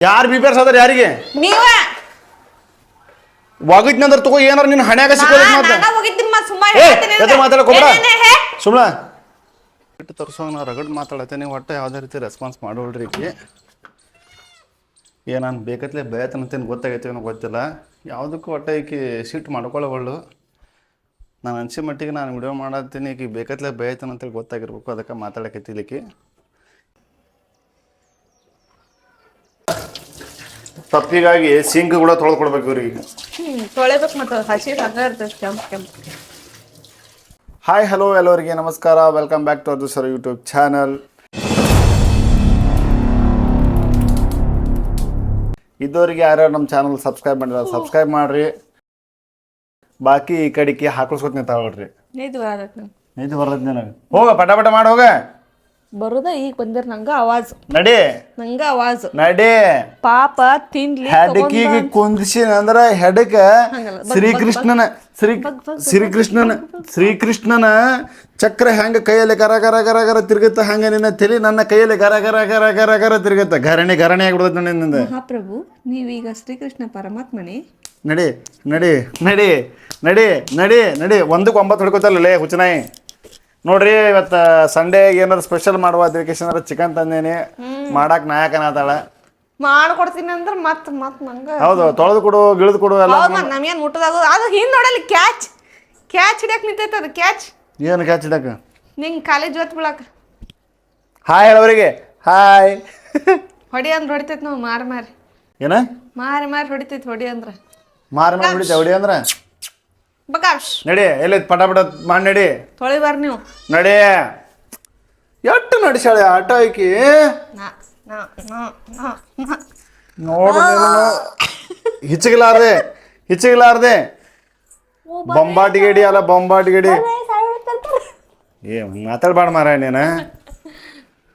ಯಾರು B P R ಯಾರಿಗೆ? ನೀವ. ಒಗಟ್ನಂದ್ರ ತಗೋ ಏನಾರ ನಿನ್ನ ಹಣ್ಯಾಗ ಸಿಕ್ಕೋದಕ್ಕೆ ಮತ್ತೆ. ನಾನ ಹೋಗಿದ್ದೀನಿ ಮತ್ ಸುಮ್ಮ ಏ ಹೇಳ್ತೀನಿ ಎದ್ರ ಮಾತಾಡಕ್ ಹೋಗ್ಬೇಡ. ಏನೇನೇ ಬಿಟ್ಟು ತೋರ್ಸೋ ನಾ ರಗಡ್ ಮಾತಾಡತ್ತೇನೆ ಒಟ್ಟು ಯಾವುದೇ ರೀತಿ ರೆಸ್ಪಾನ್ಸ್ ಮಾಡೋಳ್ರಿ ಈಕಿ ಏ ನಾನು ಬೇಕತ್ಲೆ ಬೇತನಂತೇನು ಗೊತ್ತಾಗೈತೇನೋ ಗೊತ್ತಿಲ್ಲ. ಯಾವುದಕ್ಕೂ ಒಟ್ಟು ಈಕಿ ಸಿಟ್ಟು ಮಾಡ್ಕೊಳ್ಳೋವಳು. ನಾನು ಅನ್ಸಿ ಮಟ್ಟಿಗೆ ನಾನು ವಿಡಿಯೋ ಮಾಡತ್ತೀನಿ ಈಕಿ ಬೇಕತ್ಲೆ ಬೇಯ್ತಾನ ಅಂತೇಳಿ ಗೊತ್ತಾಗಿರ್ಬೇಕು ಅದಕ್ಕೆ ಮಾತಾಡಕತ್ತಿಲ್ಲ ತಪ್ಪಿಗಾಗಿ ಸಿಂಕ್ ಕೂಡ ತೊಳೆದ್ಕೊಡ್ಬೇಕು ಇವ್ರಿಗೆ. ಈಗ ತೊಳೆಬೇಕು ಮತ್ತೆ ಹಸಿ ಹಂಗ ಇರ್ತೈತಿ ಕೆಂಪ್ ಕೆಂಪ್. ಹಾಯ್ ಹಲೋ ಎಲ್ಲರಿಗೆ ನಮಸ್ಕಾರ. ವೆಲ್ಕಮ್ ಬ್ಯಾಕ್ ಟು ಅದು ಸರ್ ಯೂಟ್ಯೂಬ್ ಚಾನಲ್ ಇದ್ದವರಿಗೆ ಯಾರ್ಯಾರು ನಮ್ಮ ಚಾನಲ್ ಸಬ್ಸ್ಕ್ರೈಬ್ ಮಾಡಿಲ್ಲ ಸಬ್ಸ್ಕ್ರೈಬ್ ಮಾಡ್ರಿ. ಬಾಕಿ ಈ ಕಡೆಗೆ ಹಾಕಿಸ್ಕೊತೀನಿ ತಗೊಳ್ರಿ. ಇದು ಬರ್ತದೆ ನನಗೆ. ಹೋಗ ಪಟ ಪಟ ಮಾಡಿ ಹೋಗ. ಬರುದ ಈಗ ಬಂದಿರ ನಂಗ ಆವಾಜ್. ನಡಿ. ನಂಗ ಆವಾಜ್. ನಡಿ. ಪಾಪ ತಿನ್ಲಿ ಹೆಡಕಿಗೆ ಕುಂದಿಸಿನ ಅಂದ್ರ ಹೆಡಕ ಶ್ರೀಕೃಷ್ಣನ ಶ್ರೀ ಶ್ರೀಕೃಷ್ಣನ ಶ್ರೀಕೃಷ್ಣನ ಚಕ್ರ ಹೆಂಗ ಕೈಯಲ್ಲಿ ಗರ ಗರ ಗರ ಗರ ತಿರುಗುತ್ತ ಹಂಗ ನಿನ್ನ ತಲೆ ನನ್ನ ಕೈಯಲ್ಲಿ ಗರ ಗರ ಗರ ಗರ ಗರ ತಿರುಗುತ್ತ. ಘರಣಿ ಘರಣಿ ಆಗ್ಬಿಡುತ್ತೆ ನಿನ್ನಿಂದ ಮಹಾಪ್ರಭು ನೀವೀಗ ಶ್ರೀಕೃಷ್ಣ ಪರಮಾತ್ಮನೇ. ನಡಿ ನಡಿ ನಡಿ ನಡಿ ನಡಿ ನಡಿ ಒಂದಕ್ಕೆ ಒಂಬತ್ತು ಹೊಡ್ಕೋತಲ್ಲ ಹುಚ್ಚನಾಯಿ. ನೋಡ್ರಿ ಇವತ್ತು ಸಂಡೇ ಏನಾರ ಸ್ಪೆಷಲ್ ಮಾಡುವ ಏನಾರು ಚಿಕನ್ ತಂದೇನಿ ಮಾಡಾಕ್ ನಾಯಕನಾತಾಳ ಮಾಡ್ಕೊಡ್ತೀನಿ ಅಂದ್ರೆ ಮತ್ ಮತ್ ನಂಗ. ಹೌದು ತೊಳೆದು ಕೊಡು ಗಿಳಿದು ಕೊಡು ಎಲ್ಲ ನಮ್ಗೇನ್ ಮುಟ್ಟದಾಗ ಅದು ಹಿಂದ್ ನೋಡಲಿ ಕ್ಯಾಚ್ ಕ್ಯಾಚ್ ಹಿಡಿಯಕ್ ನಿಂತೈತೆ ಅದು ಕ್ಯಾಚ್ ಏನು ಕ್ಯಾಚ್ ಹಿಡಕ ನಿಂಗ್ ಕಾಲೇಜ್ ಜೊತೆ ಬಿಳಕ. ಹಾಯ್ ಹೇಳೋರಿಗೆ ಹಾಯ್ ಹೊಡಿ ಅಂದ್ರ ಹೊಡಿತೈತೆ ನಾವು ಮಾರಿ ಮಾರಿ. ಏನ? ಮಾರಿ ಮಾರಿ ಹೊಡಿತೈತೆ ಹೊಡಿ ಅಂದ್ರೆ. ಮಾರಿ ಮಾರಿ ಹೊಡಿತೈತೆ ಹೊಡಿ ಅಂದ್ರ? ಬಕಾಶ್. ನಡಿ ಎಲ್ಲೈತ್ ಪಟ ಪಟ ಮಾಡಿ ನಡಿ. ತೊಳಿ ಬಾರ್ ನೀವು. ನಡಿ. ಎಷ್ಟು ನಡಿಸಾಳೆ ಆಟ ಆಕಿ? ನಾ ನಾ ನಾ ನಾ ನಾ. ನೋಡು ಹಿಚ್ಚಗಿಲಾರ್ದೆ ಹಿಚ್ಚಗಿಲಾರ್ದೆ. ಬೊಂಬಾಟಿಗೇಡಿ ಅಲ್ಲ ಬೊಂಬಾಟಿಗೇಡಿ ಏ ಮಾತಾಡ್ಬಾಡ ಮಾರ ನೀನು.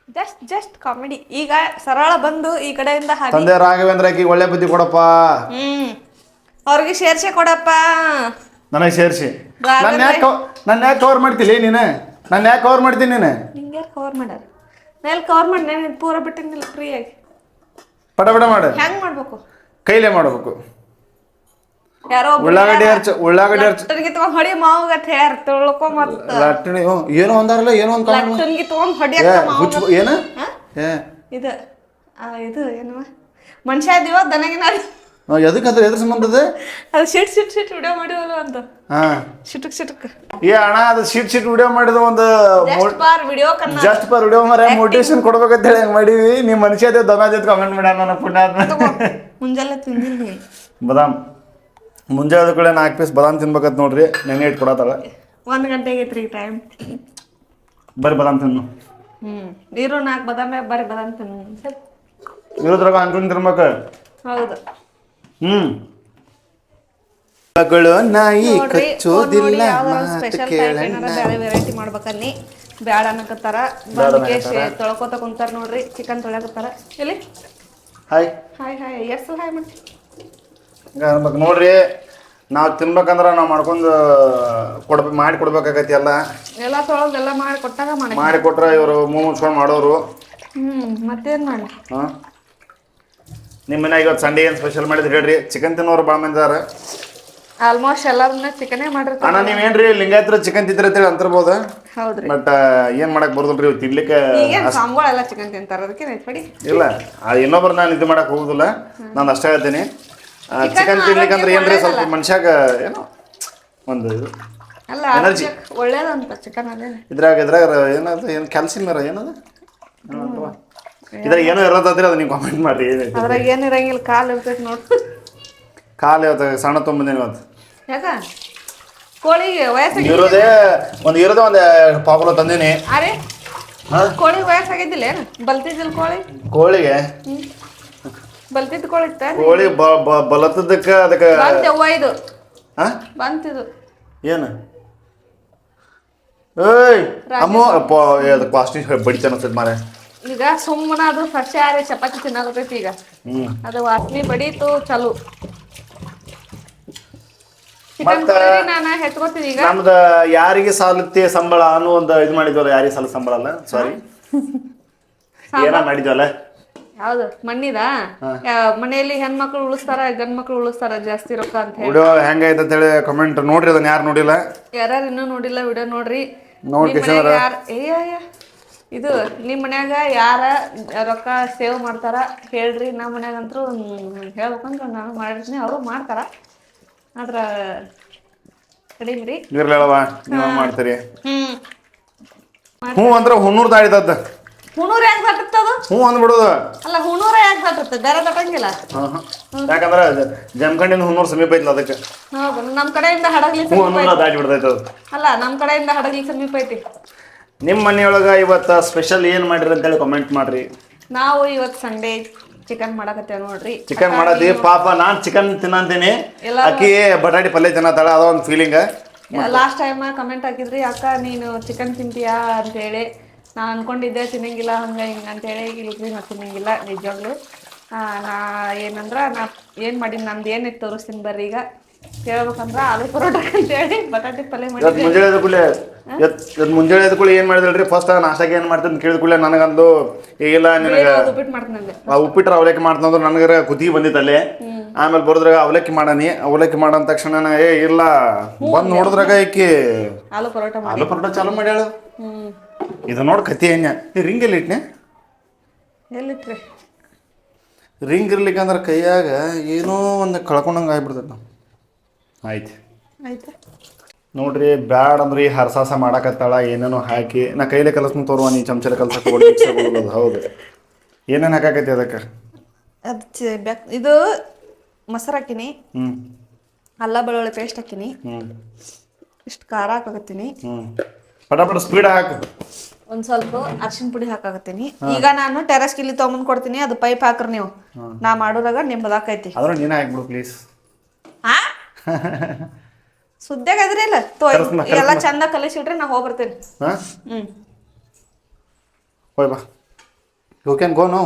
Just just comedy. ಈಗ ಸರಳ ಬಂದು ಈ ಕಡೆಯಿಂದ ಹಾಗೆ. ತಂದೆ ರಾಘವೇಂದ್ರ ಆಕಿ ಒಳ್ಳೆ ಬುದ್ಧಿ ಕೊಡಪ್ಪ. ಹ್ಮ್. ಅವ್ರಿಗೆ ಸೇರ್ಸೆ ಕೊಡಪ್ಪ. ನನಗೆ ಸೇರಿಸಿ. ನನ್ನ ಯಾಕೆ ನನ್ನ ಯಾಕೆ ಕವರ್ ಮಾಡ್ತಿಲ್ಲ ನೀನು? ನನ್ನ ಯಾಕೆ ಕವರ್ ಮಾಡ್ತೀನಿ ನೀನು? ನಿಂಗೆ ಯಾರು ಕವರ್ ಮಾಡ್ಯಾರ? ಮೇಲೆ ಕವರ್ ಮಾಡಿ ನಾನು ಪೂರ ಬಿಟ್ಟಿನಿಲ್ಲ ಫ್ರೀಯಾಗಿ ಪಟ ಪಟ ಮಾಡು. ಹೆಂಗೆ ಮಾಡ್ಬೇಕು? ಕೈಲೇ ಮಾಡಬೇಕು. ಯಾರೋ ಉಳ್ಳಾಗಡ್ಡಿ. ಹರ್ಚ ಉಳ್ಳಾಗಡ್ಡಿ ಹರ್ಚ ಲಟ್ಟನ್ಗೆ ತಗೊಂಡ್ ಹೊಡಿ ಮಾವಗ ಅಂತ ಹೇಳ್ಯಾರ. ತಿಳ್ಕೊ ಮತ್ತ ಲಟ್ಟಣಿ ಹ್ಞೂ ಏನೋ ಒಂದಾರಲ್ಲ ಏನೋ ಒಂದು ಕಾರಣ ಲಟ್ಟನ್ಗೆ ತಗೊಂಡ್ ಏ ಹೊಡಿಯಕ್ಕ ಹುಚ್ಚ ಏನ? ಹಾ? ಏ. ಇದು ಆ, ಇದು ಏನವ? ಮನುಷ್ಯ ಇದೀವ ದನಗಿನ ನಾವ್ ಎದಕ್ಕೆ ಅದ್ರ ಎದ್ರ ಸಂಬಂಧ ಅದು? ಶಿಟ್ ಶಿಟ್ ಶಿಟ್ ವಿಡಿಯೋ ಮಾಡಿವಲ್ಲ ಅಂತ. ಹಾಂ. ಶಿಟಕ್ ಶಿಟಕ್ ಏ ಅಣ್ಣ ಅದು ಶಿಟ್ ಶಿಟ್ ವಿಡಿಯೋ ಮಾಡಿದ ಒಂದು ಜಸ್ಟ್ ಬಾರ್ ವಿಡಿಯೋ ಕನ್ನ ಜಸ್ಟ್ ಪರ್ ವಿಡಿಯೋ ಮರ ಮೋಟಿವೇಶನ್ ಕೊಡ್ಬೇಕಂತ ಹೇಳಿ ಹಂಗೆ ಮಾಡೀವಿ ನಿಮ್ಮ ಮನುಷ್ಯ ಅದೇ ದನ ಜೊತೆ ಕಮೆಂಟ್ ಮಾಡ ನನ್ನ ಪುಣ್ಯ ಮುಂಜಾನೆ ತಿಂದಿಲ್ಲ ಬದಾಮ್. ಮುಂಜಾನೆ ಕೂಡ ನಾಲ್ಕು ಪೀಸ್ ಬದಾಮ್ ತಿನ್ಬೇಕಂತ ನೋಡ್ರಿ. ನೆನೆ ಇಟ್ಟು ಕೊಡತ್ತಾಳ. ಒಂದು ಗಂಟೆ ಐತ್ರಿ ಟೈಮ್ ಬರ್ರಿ ಬದಾಮ್ ತಿನ್ನು. ಹ್ಞೂ ನೀರು ನಾಲ್ಕು ಬದಾಮೆ ಬರ್ರಿ ಬದಾಮ್ ತಿನ್ನು. ಇರೋದ್ರಾಗ ಅನ್ಕೊಂಡ್ ತಿನ್ಬೇಕು? ಹೌದು. ಹ್ಮ್. ಮಗಳು ನಾಯಿ ನೋಡ್ರಿ ಕಚ್ಚೋದಿಲ್ಲ ಮಾತು ಕೇಳಣ್ಣ ಬೇರೆ ವೆರೈಟಿ ಮಾಡ್ಬೇಕಲ್ಲಿ. ಬ್ಯಾಡ ಅನ್ನಕತ್ತಾರ. ಬಂದಿಗೆ ತೊಳ್ಕೊತ ಕುಂತಾರ ನೋಡ್ರಿ ಚಿಕನ್ ತೊಳ್ಯಾಕತ್ತಾರ. ಎಲ್ಲಿ? ಹಾಯ್ ಹಾಯ್ ಹಾಯ್ ಎಷ್ಟು ಸಲ ಹಾಯ್ ಮಾಡ್ತಿ ಅನ್ಬೇಕು ನೋಡ್ರಿ ನಾವು ತಿನ್ಬೇಕಂದ್ರ ನಾವು ಮಾಡ್ಕೊಂಡು ಕೊಡ್ ಮಾಡಿ ಕೊಡ್ಬೇಕಾಗತ್ತಿ ಎಲ್ಲ. ಎಲ್ಲಾ ತೊಳೆದು ಎಲ್ಲ ಮಾಡಿ ಕೊಟ್ಟಾಗ ಮಾಡಿ ಮಾಡಿ ಕೊಟ್ರ ಇವರು ಮೂವ್ ಮುಚ್ಕೊಂಡು ಮಾಡೋರು. ಹ್ಮ್ ಮತ್ತೇನ್ ಮಾಡಿ ಹಾಂ? ನಿಮ್ಮ ಮನ್ಯಾಗ ಇವತ್ತು ಸಂಡೆ ಏನು ಸ್ಪೆಷಲ್ ಮಾಡಿದ್ರು ಹೇಳ್ರಿ? ಚಿಕನ್ ತಿನ್ನೋರು ಭಾಳ ಮಂದಿ ಅದಾರ ಆಲ್ಮೋಸ್ಟ್ ಎಲ್ಲರನ್ನ ಚಿಕನೇ ಮಾಡಿರ್ತಾರೆ ಅಣ್ಣ ನೀವೇನ್ರಿ ಲಿಂಗಾಯತ್ರ ಚಿಕನ್ ತಿಂತೀರ ಅಂತೇಳಿ ಅಂತಿರ್ಬೋದು? ಹೌದ್ರಿ. ಬಟ್ ಏನು ಮಾಡಕ್ ಬರ್ದಲ್ರಿ ಇವ್ ತಿನ್ಲಿಕ್ಕೆ ಈಗೇನ್ ಚಿಕನ್ ತಿಂತಾರ ಅದಕ್ಕೆ ಇಲ್ಲ ಇನ್ನೊಬ್ರು ನಾನು ಇದು ಮಾಡಕ್ ಹೋಗುದಿಲ್ಲ. ನಾನು ಅಷ್ಟೇ ಹೇಳ್ತೀನಿ. ಚಿಕನ್ ತಿನ್ಲಿಕ್ಕಂದ್ರೆ ಏನ್ರಿ ಸ್ವಲ್ಪ ಮನುಷ್ಯಾಗ ಏನೋ ಒಂದು ಇದು ಅಲ್ಲ ಎನರ್ಜಿ ಆರೋಗ್ಯಕ್ಕೆ ಒಳ್ಳೇದಂತ ಚಿಕನ್ ಅದೇನೆ ಇದ್ರಾಗ ಇದ್ರಾಗ ಏನದು ಏನು ಕ್ಯಾಲ್ಸಿಯಂ ಏನದು? ಏನದು ಇದ್ರಾಗ ಏನೋ ಇರೋದಾದ್ರೆ ಅದು ನೀವು ಕಾಮೆಂಟ್ ಏನೈತಿ ಅದ್ರಾಗ ಏನು ಇರಂಗಿಲ್ಲ ಕಾಲು ಇರ್ತೈತಿ ನೋಡು. ಕಾಲು ಇವತ್ತು ಸಣ್ಣ ತೊಂಬಂದೇನಿ ಇವತ್ತು ಯಾಕ? ಕೋಳಿಗೆ ವಯಸ್ಸಾಗಿ ಇರೋದೇ ಒಂದು ಇರೋದೇ ಒಂದು ಪಾಪುಲ ತಂದೀನಿ. ಅರೆ ಕೋಳಿಗೆ ಕೋಳಿ ವಯಸ್ಸಾಗಿದ್ದಿಲ್ಲ ಏನು? ಬಲ್ತಿದ್ದಿಲ್ಲ ಕೋಳಿ? ಕೋಳಿಗೆ? ಹ್ಮ್. ಬಲ್ತಿದ್ ಕೋಳಿ ಇತ್ತ ಕೋಳಿ ಬ ಬ- ಬಲತ್ತದಕ್ಕೆ ಅದಕ್ಕೆ ಬಂತ ಇದು ಹಾಂ? ಬಂತಿದು. ಏನು? ಏಯ್ ಅಮ್ಮ ಅಪ್ಪ ಅದು ಕಾಸ್ಟ್ಲಿ ಬಡಿತಾನ ಅನ್ಸತ್ ಮಾರೆ ಈಗ ಸುಮ್ಮನ ಅದು ಸಸ್ಯಾಹಾರಿ ಚಪಾತಿ ತಿನ್ನಾಗತೈತಿ ಈಗ. ಅದು ವಾಸನೆ ಬಡೀತು ಚಲು. ಮತ್ತ- ನಾನು ಈಗ. ನಮ್ದು ಯಾರಿಗೆ ಸಾಲುತ್ತೆ ಸಂಬಳ ಅನ್ನೋ ಒಂದು ಇದು ಮಾಡಿದ್ವಲ್ಲ ಯಾರಿಗೆ ಸಾಲ ಸಂಬಳ ಅಲ್ಲ? ಸಾರಿ ಏನ ಮಾಡಿದ್ವಲ್ಲ? ಯಾವ್ದು? ಮಣ್ಣಿದ? ಮನೆಯಲ್ಲಿ ಹೆಣ್ಮಕ್ಳು ಉಳಿಸ್ತಾರ ಗಂಡ್ ಮಕ್ಳು ಉಳಿಸ್ತಾರ ಜಾಸ್ತಿ ರೊಕ್ಕ ಅಂತ ಹೇಳಿ. ವಿಡಿಯೋ ಹೆಂಗೈತೆ ಅಂತೇಳಿ ಕಮೆಂಟ್ ನೋಡ್ರಿ ಅದನ್ನ ಯಾರು ನೋಡಿಲ್ಲ? ಯಾರು ಇನ್ನೂ ನೋಡಿಲ್ಲ ವಿಡಿಯೋ ನೋಡ್ರಿ. ನೋಡಿ ಯಾರ್ ಏ ಅಯ್ಯ. ಇದು ನಿಮ್ಮ ಮನ್ಯಾಗ ಯಾರ ರೊಕ್ಕ ಸೇವ್ ಮಾಡ್ತಾರ ಹೇಳ್ರಿ ನಮ್ಮ ಮನ್ಯಾಗಂತೂ ಹೇಳ್ಬೇಕಂದ್ರ ನಾನು ಮಾಡಿರ್ತೀನಿ ಅವರು ಮಾಡ್ತಾರ. ಆದ್ರ ಕಡಿಮೆ ರೀ ಇರ್ಲಿಲ್ಲವ ನೀವು ಮಾಡ್ತೀರಿ. ಹ್ಮ್. ಹ್ಞೂ ಅಂದ್ರೆ ಹುನ್ನೂರ್ ದಾಡಿದದ್ದ. ಹುಣೂರ್ ಯಾಕೆ ತಟ್ಟತ್ತದು ಹ್ಞೂ ಅಂದ್ಬಿಡೋದು. ಅಲ್ಲ ಹುಣೂರ ಯಾಕೆ ತಟ್ಟತ್ತೆ ಬೇರೆ ತಟ್ಟಂಗಿಲ್ಲ ಹಾಂ ಹಾಂ. ಯಾಕಂದ್ರೆ ಸಮೀಪ ಐತಿಲ್ಲ ಅದಕ್ಕೆ. ಹೌದು ನಮ್ ಕಡೆಯಿಂದ ಹಡಗ್ಲಿ ಹ್ಞೂ ದಾಟಿ ಬಿಡ್ತೈತೆ ಅದು. ಅಲ್ಲ ನಮ್ ಕಡೆಯಿಂದ ಹಡಗ್ಲಿ ಸಮೀಪ ಐತಿ. ನಿಮ್ಮ ಮನೆಯೊಳಗೆ ಇವತ್ತು ಸ್ಪೆಷಲ್ ಏನು ಮಾಡಿರಿ ಅಂತೇಳಿ ಕಮೆಂಟ್ ಮಾಡ್ರಿ. ನಾವು ಇವತ್ತು ಸಂಡೇ ಚಿಕನ್ ಮಾಡಕತ್ತೇವೆ ನೋಡ್ರಿ. ಚಿಕನ್ ಮಾಡದಿ ಪಾಪ ನಾನ್ ಚಿಕನ್ ತಿನ್ನಂತೀನಿ. ಎಲ್ಲಾರು- ಅಕ್ಕಿ ಬಟಾಟಿ ಪಲ್ಯ ತಿನ್ನತ್ತಾಳ ಅದ ಒಂದು ಫೀಲಿಂಗ್ ಲಾಸ್ಟ್ ಟೈಮ್ ಕಮೆಂಟ್ ಹಾಕಿದ್ರಿ ಅಕ್ಕ ನೀನು ಚಿಕನ್ ತಿಂತೀಯಾ? ಅಂತೇಳಿ ನಾ ಅನ್ಕೊಂಡಿದ್ದೆ ತಿನ್ನಂಗಿಲ್ಲ ಹಂಗ ಹಿಂಗ ಅಂತೇಳಿ ಇಲ್ರಿ ನಾ ತಿನ್ನಂಗಿಲ್ಲ ನಿಜವಾಗ್ಲು. ಆ, ನಾ ಏನಂದ್ರ ನಾ ಏನ್ ಮಾಡೀನಿ ನಂದು ಏನಿತ್ತು ತೋರಿಸ್ತೀನಿ ಬರ್ರಿ ಈಗ. ಹೇಳ್ಬೇಕಂದ್ರ ಆಲೂ ಪರೋಟ ಅಂತೇಳಿ ಬಟಾಟೆ ಪಲ್ಯ ಇವತ್ತು ಮುಂಜಾನೆ ಎದ್ದ ಕೂಡಲೇ ಇವತ್ತು ಮುಂಜಾನೆ ಎದ್ದ ಕೂಡಲೇ ಏನು ಮಾಡಿದ್ರಿ ಫಸ್ಟ್ ನಾಷ್ಟಾಗೆ ಏನು ಮಾಡ್ತೀನಿ ಕೇಳಿದ ಕೂಡಲೇ ನನಗಂದು ಇಲ್ಲ ನಿನಗೆ ಉಪ್ಪಿಟ್ಟು ಆ ಉಪ್ಪಿಟ್ರ ಅವಲಕ್ಕಿ ಮಾಡ್ತಂದ್ರೆ ನನಗರ ಕುದಿ ಬಂದಿತ್ತಲ್ಲಿ ಆಮೇಲೆ ಬರೋದ್ರಾಗ ಅವಲಕ್ಕಿ ಮಾಡನಿ. ಅವಲಕ್ಕಿ ಮಾಡಂದ ತಕ್ಷಣ ಏ ಇಲ್ಲ ಬಂದು ನೋಡಿದ್ರಾಗ ಈಕಿ ಆಲೂ ಪರೋಟ ಮಾಡಿ. ಆಲೂ ಪರೋಟ ಚಾಲು ಮಾಡ್ಯಾಳ. ಹ್ಮ್. ಇದು ನೋಡಿ ಕತಿ ಏನ್ಯ ಈ ರಿಂಗ್ ಎಲ್ಲಿ ಇಟ್ನೆ? ಎಲ್ಲಿಟ್ರಿ? ರಿಂಗ್ ಇರ್ಲಿಕ್ಕೆ ಅಂದ್ರೆ ಕೈಯಾಗ ಏನೋ ಒಂದು ಕಳ್ಕೊಂಡಂಗೆ ಆಗ್ಬಿಡ್ತೈತೆ ನಾವು ಆಯ್ತು. ಆಯ್ತಾ. ನೋಡ್ರಿ ಬ್ಯಾಡ್ ಅಂದ್ರೆ ಈ ಹರಸಾಸ ಮಾಡಕತ್ತಾಳ ಏನೇನೋ ಹಾಕಿ. ನಾ ಕೈಲೇ ಕಲಸ್ನು ತೋರುವ ನೀ ಚಮಚಲ ಕಲ್ಸಕ್ಕೆ ಹೌದು. ಏನೇನು ಹಾಕಾಕೈತಿ ಅದಕ್ಕೆ? ಅದು ಚ- ಬೆಕ್- ಇದು ಮೊಸರು ಹಾಕಿನಿ. ಹ್ಞೂ ಅಲ್ಲ ಬೆಳ್ಳುಳ್ಳಿ ಪೇಸ್ಟ್ ಹಾಕಿನಿ. ಹ್ಞೂ ಇಷ್ಟು ಖಾರ ಹಾಕಾಕತ್ತೀನಿ. ಹ್ಞೂ ಪಟಾಪಟ ಸ್ಪೀಡ್ ಹಾಕು. ಒಂದ್ ಸ್ವಲ್ಪ ಅರ್ಶಿನ ಪುಡಿ ಹಾಕಾಕತ್ತೀನಿ. ಈಗ ನಾನು ಟೆರಸ್ ಕಿಲ್ಲಿ ತೊಗೊಂಬಂದ್ ಕೊಡ್ತೀನಿ ಅದು ಪೈಪ್ ಹಾಕ್ರಿ ನೀವು. ನಾ ಮಾಡೋದಾಗ ನಿಮ್ಮದಾಕೈತಿ ಅದ್ರ ನೀನೇ ಹಾಕ್ಬಿಡು ಪ್ಲೀಸ್ ಹಾ ಸುದ್ದಿಯಾಗ ಅದ್ರಿ ಇಲ್ಲ. ತೋ ಕರ್ಸ್ಮ, ಕರ್ಸ್ಮ. ಎಲ್ಲ ಚಂದ ಕಲಿಸಿಡ್ರಿ ನಾ ಹೋಗ್ಬರ್ತೇನೆ. ಹಾಂ? ಹ್ಮ್. ಹೋಯ್ ಬಾ. ಯು ಕ್ಯಾನ್ ಗೋ ನೋ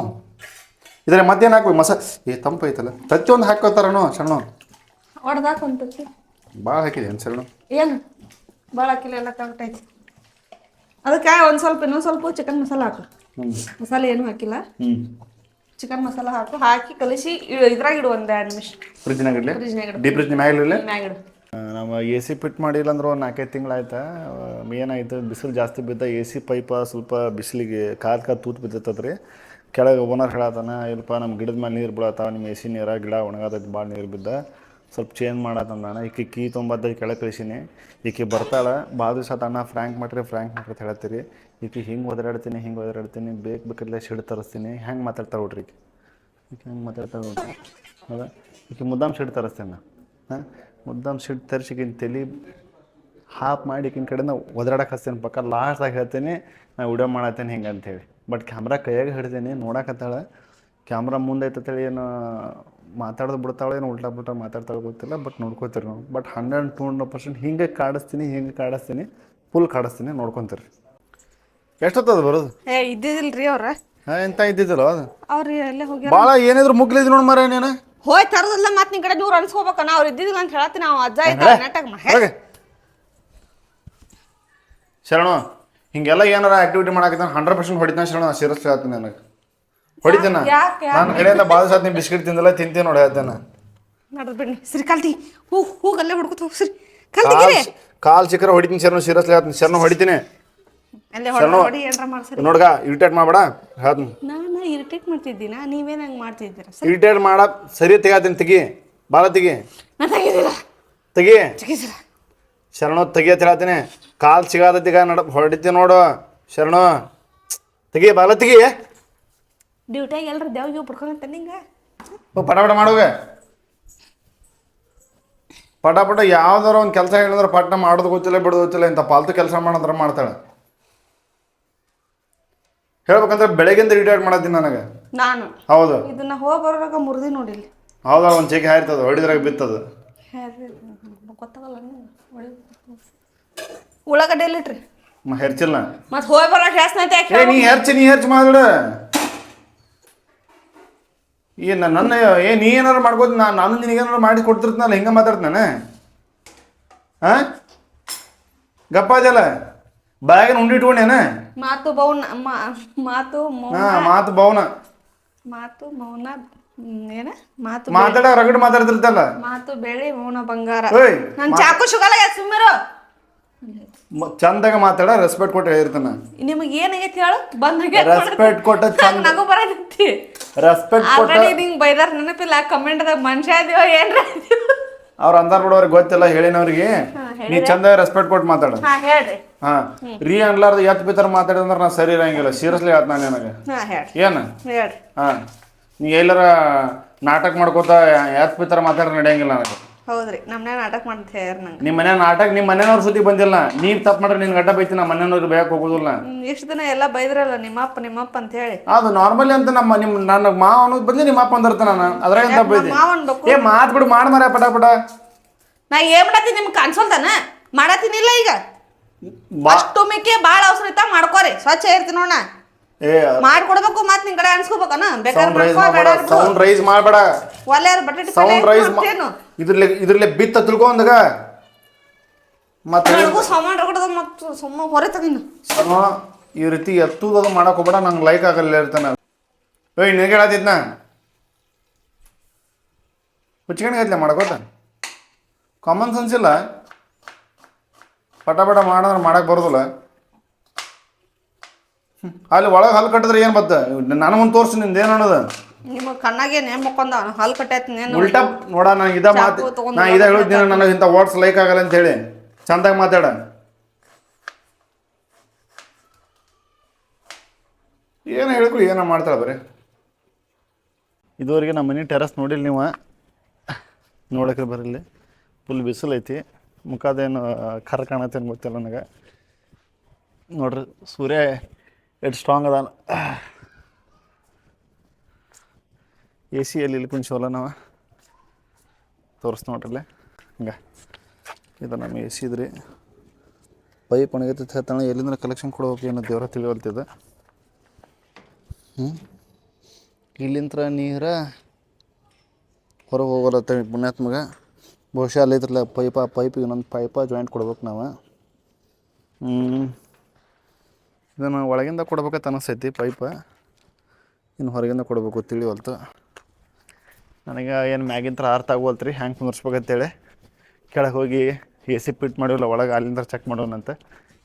ಇದ್ರೆ ಮಧ್ಯಾಹ್ನ ಹಾಕ್ಬೇಕು. ಮಸ ಏ ತಂಪು ಐತಲ್ಲ. ತತ್ತಿ ಒಂದು ಹಾಕೋತಾರನೋ ಸಣ್ಣ ಹೊಡ್ದಾಕ ಒಂದ್ಸತಿ ಭಾಳ ಹಾಕಿದೆ ಏನು ಸಣ್ಣ ಏನು? ಭಾಳ ಹಾಕಿಲ್ಲ ಎಲ್ಲ ಕರೆಕ್ಟ್ ಐತಿ. ಅದಕ್ಕೆ ಒಂದು ಸ್ವಲ್ಪ ಇನ್ನೊಂದು ಸ್ವಲ್ಪ ಚಿಕನ್ ಮಸಾಲ ಹಾಕು. ಹ್ಞೂ ಮಸಾಲೆ ಏನು ಹಾಕಿಲ್ಲ. ಹ್ಞೂ ಚಿಕನ್ ಮಸಾಲ ಹಾಕು ಹಾಕಿ ಕಲಿಸಿ ಇದ್ರಾಗ ಇಡು ಒಂದ್ ಎರಡು ನಿಮಿಷ. ಫ್ರಿಜ್ನಾಗ ಇಡ್ಲಿ? ಫ್ರಿಜ್ನಾಗ ಇಡು. ಡೀಪ್ ಫ್ರಿಜ್ ಮ್ಯಾಗ ಇರಲಿ ಮ್ಯಾಗ ಇಡು. ನಮ್ಮ ಎ ಸಿ ಫಿಟ್ ಮಾಡಿಲ್ಲ ಅಂದ್ರೆ ಒಂದು ನಾಲ್ಕೈದು ತಿಂಗಳಾಯ್ತು ಏನಾಯ್ತು ಬಿಸಿಲು ಜಾಸ್ತಿ ಬಿದ್ದ ಎ ಸಿ ಪೈಪ ಸ್ವಲ್ಪ ಬಿಸಿಲಿಗೆ ಕಾದ್ ಕಾದ್ ತೂತು ಬಿದ್ದತ್ತದ ರೀ ಕೆಳಗೆ ಓನರ್ ಹೇಳತ್ತಾನ ಇಲ್ಲಪ್ಪ ನಮ್ಮ ಗಿಡದ ಮೇಲೆ ನೀರು ಬೀಳತ್ತಾವ ನಿಮ್ಮ ಎ ಸಿ ನೀರ ಗಿಡ ಒಣಗತೈತಿ ಭಾಳ ನೀರು ಬಿದ್ದ. ಸ್ವಲ್ಪ ಚೇಂಜ್ ಮಾಡತ್ತಂದ ಈಕೆ ಈಕಿ ಕೀ ತೊಂಬತ್ತೈದು ಕೆಳಗೆ ಕಳಿಸಿನಿ. ಈಕೆ ಬರ್ತಾಳೆ ಭಾಳ ದಿವಸ ಅಣ್ಣ ಫ್ರ್ಯಾಂಕ್ ಮಾಡ್ರಿ ಫ್ರ್ಯಾಂಕ್ ಮಾಡ್ರಿ ಅಂತ ಹೇಳ್ತೀರಿ ಈಕಿ ಹಿಂಗೆ ಒದರಾಡ್ತೀನಿ ಹಿಂಗೆ ಒದರಾಡ್ತೀನಿ, ಬೇಕು ಬೇಕಿಲ್ಲ ಸಿಡ್ ತರಿಸ್ತೀನಿ. ಹೆಂಗೆ ಮಾತಾಡ್ತಾರೆ ನೋಡ್ರಿ ಈಕೆ? ಈಕೆ ಹೆಂಗೆ ಮಾತಾಡ್ತಾಳೆ ನೋಡ್ರಿ ಹೌದಾ? ಈಕೆ ಮುದ್ದಾಮ್ ಸಿಡ್ ತರಿಸ್ತೀನಿ? ನಾ ಹಾಂ? ಮುದ್ದಾಮ್ ಶಿಡ್ ತರಿಸಿಕಿನ ತಲೆ ಹಾಪ್ ಮಾಡಿ ಈಕಿನ ಕಡೆಯಿಂದ ಒದರಾಡಕ್ಕೆ ಹಚ್ತೇನೆ. ಪಕ್ಕ ಲಾಸ್ಟಾಗಿ ಹೇಳ್ತೀನಿ, ನಾ ವಿಡಿಯೋ ಮಾಡತ್ತೇನೆ ಹಿಂಗೆ ಅಂತೇಳಿ. ಬಟ್ ಕ್ಯಾಮ್ರಾ ಕೈಯಾಗೆ ಹಿಡ್ತೀನಿ ನೋಡಕತ್ತಾಳೆ. ಕ್ಯಾಮ್ರಾ ಮುಂದೆ ಐತತ್ತೇಳಿ ಏನು ಮಾತಾಡೋದು ಬಿಡ್ತಾಳೆ ಏನು ಉಲ್ಟಾ ಬಿಟ್ಟ ಮಾತಾಡ್ತಾಳೆ ಗೊತ್ತಿಲ್ಲ, ಬಟ್ ನೋಡ್ಕೋತೀರಿ ನಾವು. But hundred to hundred percent ಹಿಂಗೆ ಕಾಡಿಸ್ತೀನಿ ಹಿಂಗೆ ಕಾಡಿಸ್ತೀನಿ ಫುಲ್ ಕಾಡಿಸ್ತೀನಿ, ನೋಡ್ಕೊತೀರಿ. ಎಷ್ಟೊತ್ತದ ಬರೋದು? ಏ ಇದ್ದಿದಿಲ್ರಿ ಅವ್ರ. ಹಾಂ ಎಂತ ಇದ್ದಿದ್ದಲ್ಲ ಅದು? ಅವ್ರು ಎಲ್ಲೇ ಹೋಗ್ಯಾರ? ಭಾಳ ಏನಿದ್ರು ಮುಗ್ಲಿದ್ ನೋಡಿ ಮರ ನೀನು. ಹೋಯ್ ತರದಲ್ಲ ಮತ್ ನಿನ್ ಕಡೆ ದೂರ ಅನ್ಸ್ಕೋಬೇಕ. ನಾ ಅವ್ರು ಇದ್ದಿದ್ದಿಲ್ಲ ಅಂತ ಹೇಳ್ತೀನಿ ನಾವು ಅಜ್ಜ ಇದ್ದ ನೆಟ್ಟಾಗ ಹೋಗಿ. ಶರಣು ಹಿಂಗೆಲ್ಲ ಏನಾರ ಆಕ್ಟಿವಿಟಿ ಮಾಡಾಕತ್ತಾನ? ಹಂಡ್ರೆಡ್ ಪರ್ಸೆಂಟ್ ಹೊಡಿತಾನೆ ಶರಣ ಸೀರಿಯಸ್ ಹೇಳ್ತೀನಿ ನನಗೆ. ಹೊಡಿತೇನ? ಯಾಕೆ? ನನ್ನ ಕಡೆಯಿಂದ ಭಾಳ ಸಾತ್ ನೀನು ಬಿಸ್ಕಿಟ್ ತಿಂದಿಲ್ಲ ತಿಂತೀನಿ ನೋಡಿ ಹೇಳ್ತೇನೆ. ಬಿಡ್ನಿ ಸರಿ ಕಲ್ತಿ. ಹೂ ಹೋಗ್ ಅಲ್ಲೇ ಹುಡ್ಕೊತ ಹೋಗ್. ಸರಿ ಕಾಲ್ ಕಲ್ತಿಗಿರಿ ಕಾಲ್ ಚಿಕ್ಕರ ಹೊಡಿತೀನಿ ಶರಣ ಸೀರಿಯಸ್ ಹೇಳ್ತೀನಿ. ಶರಣು ಹೊಡಿತೀನಿ. ನೋಡ್ಗ ಇರಿಟೇಟ್ ಮಾಡಬೇಡ. ಹೇಳ್ತೀನಿ ನಾನು ಇರಿಟೇಟ್ ಮಾಡ್ತಿದ್ದೀನ? ನೀವೇನ್ ಹಂಗ್ ಮಾಡ್ತಿದ್ದೀರಾ? ಸರಿ. ಇರಿಟೇಟ್ ಮಾಡ. ಸರಿ ತೆಗಿತೀನಿ ತೆಗಿ. ಬಾಲ ತೆಗಿ. ತೆಗಿ. ಶರಣು ತೆಗಿ ಅಂತ ಹೇಳ್ತೀನಿ ಕಾಲ್ ಸಿಗಾದತ್ತೀಗ ನಡ ಹೊಡಿತೀನಿ ನೋಡು. ಶರಣ ತೆಗಿ ಬಾಲ ತೆಗಿ. ಡ್ಯೂಟಿಯಾಗ ಎಲ್ರ ದೇವ್ಗೆ ಬಿಡ್ಕೊಂತ ನಿಂಗ? ಓ, ಪಟ ಪಟ ಮಾಡೋಗ. ಪಟ ಪಟ ಯಾವ್ದಾರ ಒಂದು ಕೆಲಸ ಹೇಳಿದ್ರೆ ಪಟ್ನ ಮಾಡೋದು ಗೊತ್ತಿಲ್ಲ ಬಿಡೋದು ಗೊತ್ತಿಲ್ಲ ಇಂಥ ಪಾಲ್ತು ಕೆಲಸ ಮಾಡೋದ್ರ ಮಾಡ್ತಾಳೆ. ಹೇಳ್ಬೇಕಂದ್ರೆ ಬೆಳಗ್ಗೆಂದ ರಿಟೈರ್ ಮಾಡತ್ತೀನಿ ನನಗೆ. ನಾನು. ಹೌದು. ಇದನ್ನ ಹೋಗಿ ಬರೋವಾಗ ಮುರಿದಿ ನೋಡಿಲ್ಲ ಹೌದಾ ಒಂದು ಚೀಕೆ ಹಾರಿತದ ಹೊಡಿದ್ರಾಗ ಬಿತ್ತದ. ಗೊತ್ತಾಗಲ್ಲ ಉಳ್ಳಾಗಡ್ಡೆ ಎಲ್ಲಿಟ್ರಿ ಮ ಹೆರ್ಚಿಲ್ಲ ಮತ್ತೆ ಹೋಗಿ ಬರೋ ಯಾಕೆ ಏ ನೀ ಹೆರ್ಚಿ ನೀ ಹೆರ್ಚಿ ಮಾತಾಡ ನ- ನನ್ನ ಏ ನೀ ಏನಾರು ಮಾಡ್ಬೋದು ನಾನು ನಾನು ನಿನಗೇನಾರು ಮಾಡಿ ಕೊಡ್ತಿರ್ತೀನಲ್ಲ ಹಿಂಗೆ ಮಾತಾಡ್ತಾನೆ ಹಾಂ? ಗಪ್ಪ ಅದಲ್ಲ ಬಾಯಾಗ ಉಂಡಿ ಇಟ್ಕೊಂಡೇನ? ಮಾತು ಬೌನ ಮಾ- ಮಾತು ಮೌನ. ಹಾಂ ಮಾತು ಬೌನ. ಮಾತು ಮೌನ ಹ್ಮ್, ಏನ? ಮಾತು ಮಾತಾಡ ರಗಡ್ ಮಾತಾಡ್ತಿರ್ತಲ್ಲ ಮಾತು ಬೆಳಿ ಮೌನ ಬಂಗಾರ. ಏಯ್ ನನ್ ಚಾಕು ಶುಗಲ ಸುಮ್ಮರು. ಮ- ಚಂದಾಗ ಮಾತಾಡ ರೆಸ್ಪೆಕ್ಟ್ ಕೊಟ್ಟು ಹೇಳಿರ್ತಾನ. ನಿಮಗೆ ಏನಾಗೈತಿ ಹೇಳು? ಬಂದಾಗ ರೆಸ್ಪೆಕ್ಟ್ ಕೊಟ್ಟ ಚಂದ. ನಗು ಬರತೈತಿ ರೆಸ್ಪೆಕ್ಟ್ ಕೊಟ್ಟ ಆಲ್ರೆಡಿ ನಿಂಗ್ ಬೈದಾರ ನೆನಪಿಲ್ಲ ಕಮೆಂಟ್ದಾಗ ಮನುಷ್ಯ ಇದೀವ ಏನ್ರ ಇದೀವ? ಅವ್ರ ಅಂದಾರ್ ಬಿಡು ಅವ್ರಿಗೆ ಗೊತ್ತಿಲ್ಲ ಹೇಳಿನವ್ರಿಗೆ. ನೀ ಚಂದ ರೆಸ್ಪೆಕ್ಟ್ ಕೊಟ್ಟು ಮಾತಾಡ. ಹಾ ಹೇಳ್ರಿ. ಹಾ ರೀ ಅನ್ಲಾರ್ದ ಎತ್ ಬಿತ್ತರ ಮಾತಾಡಿದ್ರೆ ನಾ ಸರಿ ಇರಂಗಿಲ್ಲ. ಸೀರಿಯಸ್ಲಿ ಆತ್ ನಾನು ನನಗೆ. ಹಾ ಹೇಳ್ರಿ. ಏನ? ಹೇಳ್ರಿ. ಹಾ. ನೀ ಎಲ್ಲರ ನಾಟಕ ಮಾಡ್ಕೋತ ಎತ್ ಬಿತ್ತರ ಮಾತಾಡ್ರೆ ನಡೆಯಂಗಿಲ್ಲ ನನಗೆ. ಹೌದ್ರಿ ನಮ್ನೆ ನಾಟಕ ಮಾಡ್ತ ನಂಗೆ? ನಿಮ್ಮ ಮನೆ ನಾಟಕ ನಿಮ್ಮ ಮನೆಯವ್ರ ಸುದ್ದಿ ಬಂದಿಲ್ಲ. ನೀವ್ ತಪ್ಪು ಮಾಡ್ರೆ ನಿನ್ ಗಡ್ಡ ಬೈತಿ ನಮ್ಮ ಮನೆಯವ್ರಿಗೆ ಬೇಯಕ್ಕೆ ಹೋಗೋದಿಲ್ಲ. ಎಷ್ಟು ದಿನ ಎಲ್ಲ ಬೈದ್ರಲ್ಲ ನಿಮ್ಮಪ್ಪ ನಿಮ್ಮಪ್ಪ ಅಂತ ಹೇಳಿ. ಅದು ನಾರ್ಮಲಿ ಅಂತ ನಮ್ಮ ನಿಮ್ ನನ್ನ ಮಾವ ಅನ್ನೋದ್ ಬದ್ಲಿ ನಿಮ್ಮ ಅಪ್ಪ ಅಂದಿರ್ತ ನಾನು. ಅದ್ರಾಗ ಮಾವ ಅನ್ಬೇಕು ಏ ಮಾತ್ ಬಿಡು ಮಾಡ ಮರ ಪಟ ಪಟ. ನಾ ಏನ್ ಮಾಡತ್ತೀನಿ ನಿಮ್ಗೆ ಕಾಣಿಸೋಲ್ತಾನ ಮಾಡತ್ತೀನಿಲ್ಲ ಈಗ. ಬಾ. ಅಷ್ಟು ಮಿಕ್ಕಿ ಭಾಳ ಅವಸರ ಇತ್ತ ಮಾಡ್ಕೋರಿ ಸ್ವಚ್ಛ ಇರ್ತೀನಿ ನೋಡ ಏ ಮಾಡ್ಕೊಡ್ಬೇಕು ಮತ್ ನಿನ್ ಕಡೆ ಅನ್ಸ್ಕೋಬೇಕನ? ಬೇಕಾದ್ರೆ ಸೌಂಡ್ ರೈಸ್ ಮಾಡ್ಕೋ ಬೇಡ ಮಾಡಬೇಡ ಸೌಂಡ್ ರೈಸ್ ಮಾಡಬೇಡ. ಒಲೆ ಬಟಾಟಿ ಸೌಂಡ್ ರೈಸ್ ಇದ್ರಲ್ಲೇ ಇದ್ರಲ್ಲೇ ಬಿತ್ತ ತಿಳ್ಕೊಂದಾಗ ಮತ್ತೆ ನನಗೂ ಸಾಮಾನ್ ರಗಡದ ಮತ್ತು ಸುಮ್ಮ ಸಮ ಈ ರೀತಿ ಎತ್ತುದದು ಮಾಡಕ್ ಹೋಗ್ಬೇಡ ನಂಗೆ ಲೈಕ್ ಆಗಲ್ಲ ಇರ್ತಾನೆ ಏಯ್ ನಿನಗೆ ಹೇಳತ್ತಿದ್ನ ಹುಚ್ಚಿಗೆ ಮಾಡಕೋತ ಕಾಮನ್ ಸೆನ್ಸ್ ಇಲ್ಲ. ಪಟ ಪಟ ಮಾಡಿದ್ರೆ ಮಾಡಕ್ ಬರೋದಿಲ್ಲ. ಅಲ್ಲಿ ಒಳಗೆ ಹಲ್ಲು ಕಟ್ಟಿದ್ರೆ ಏನು ಬತ್ತ? ನಾನು ತೋರಿಸಿ ನಿಂದು ಏನು ಅನ್ನೋದು? ನಿಮ್ಮ ಕಣ್ಣಾಗೆ ನೇಮ್ ಮುಕ್ಕೊಂಡ ಹಲ್ ಕಟ್ಟೈತಿ ನೇನು ಉಲ್ಟಾ ನೋಡ ನಾನು ಇದ ಮಾತು ಚಾಕು ತಗೊಂಡ್ ನಾ ಇದ ಹೇಳಿದ್ದೀನಿ ನನಗೆ ಇಂಥ ವರ್ಡ್ಸ್ ಲೈಕ್ ಆಗಲ್ಲ ಅಂತ ಹೇಳಿ. ಚಂದಾಗಿ ಮಾತಾಡ. ಏನು ಹೇಳಿದ್ರು ಏನೋ ಮಾಡ್ತಾಳೆ ಬರೀ? ಇದುವರೆಗೆ ನಮ್ಮ ಮನೆ ಟೆರಸ್ ನೋಡಿಲ್ಲ ನೀವು? ನೋಡಕ್ಕೆ ಬರಲಿ. ಫುಲ್ ಬಿಸಿಲು ಐತಿ. ಮುಖದೇನು ಕರ್ ಕಾಣತ್ತೇನು ಗೊತ್ತಿಲ್ಲ ನನಗೆ. ನೋಡ್ರಿ ಸೂರ್ಯ ಎಷ್ಟು ಸ್ಟ್ರಾಂಗ್ ಅದಾನ. ಎ ಸಿ ಎಲ್ಲಿ ಇಲ್ಲಿ ಕುಂಚೋಲ್ಲ ನಾವು. ತೋರಿಸ್ ನೋಡ್ರಲ್ಲೇ? ಹಂಗೆ. ಇದು ನಮ್ಮ ಎ ಸಿ ಇದ್ರಿ ಪೈಪ್ ಒಣಗೈತೆ ಹೇಳ್ತಾನೆ ಎಲ್ಲಿಂದ ಕಲೆಕ್ಷನ್ ಕೊಡ್ಬೇಕು ಏನೋ ದೇವ್ರ ತಿಳಿವಲ್ತಿದೆ ಹ್ಞೂ ಇಲ್ಲಿಂತ್ರ ನೀರ ಹೊರಗೆ ಹೋಗಲತ್ತ ಪುಣ್ಯಾತ್ಮಗ. ಬಹುಶಃ ಅಲ್ಲಿದ್ರಲ್ಲ ಪೈಪ, ಪೈಪ್ ಇನ್ನೊಂದು ಪೈಪ ಜಾಯಿಂಟ್ ಕೊಡ್ಬೇಕು ನಾವು. ಇದನ್ನು ಒಳಗಿಂದ ಕೊಡ್ಬೇಕಂತ ಅನಿಸ್ತೈತಿ ಪೈಪ. ಇನ್ನು ಹೊರಗಿಂದ ಕೊಡಬೇಕು ತಿಳಿವಲ್ತು. ನನಗೆ ಏನು ಮ್ಯಾಗಿಂತ್ರ ಅರ್ಥ ಆಗೋಲ್ತು ರೀ ಹ್ಯಾಂಗೆ ಕುಂದರ್ಸ್ಬೇಕಂತೇಳಿ. ಕೆಳಗೆ ಹೋಗಿ ಎ ಸಿ ಪಿಟ್ ಮಾಡಿವಲ್ಲ ಒಳಗೆ ಅಲ್ಲಿಂದ ಚೆಕ್ ಮಾಡೋಣಂತ.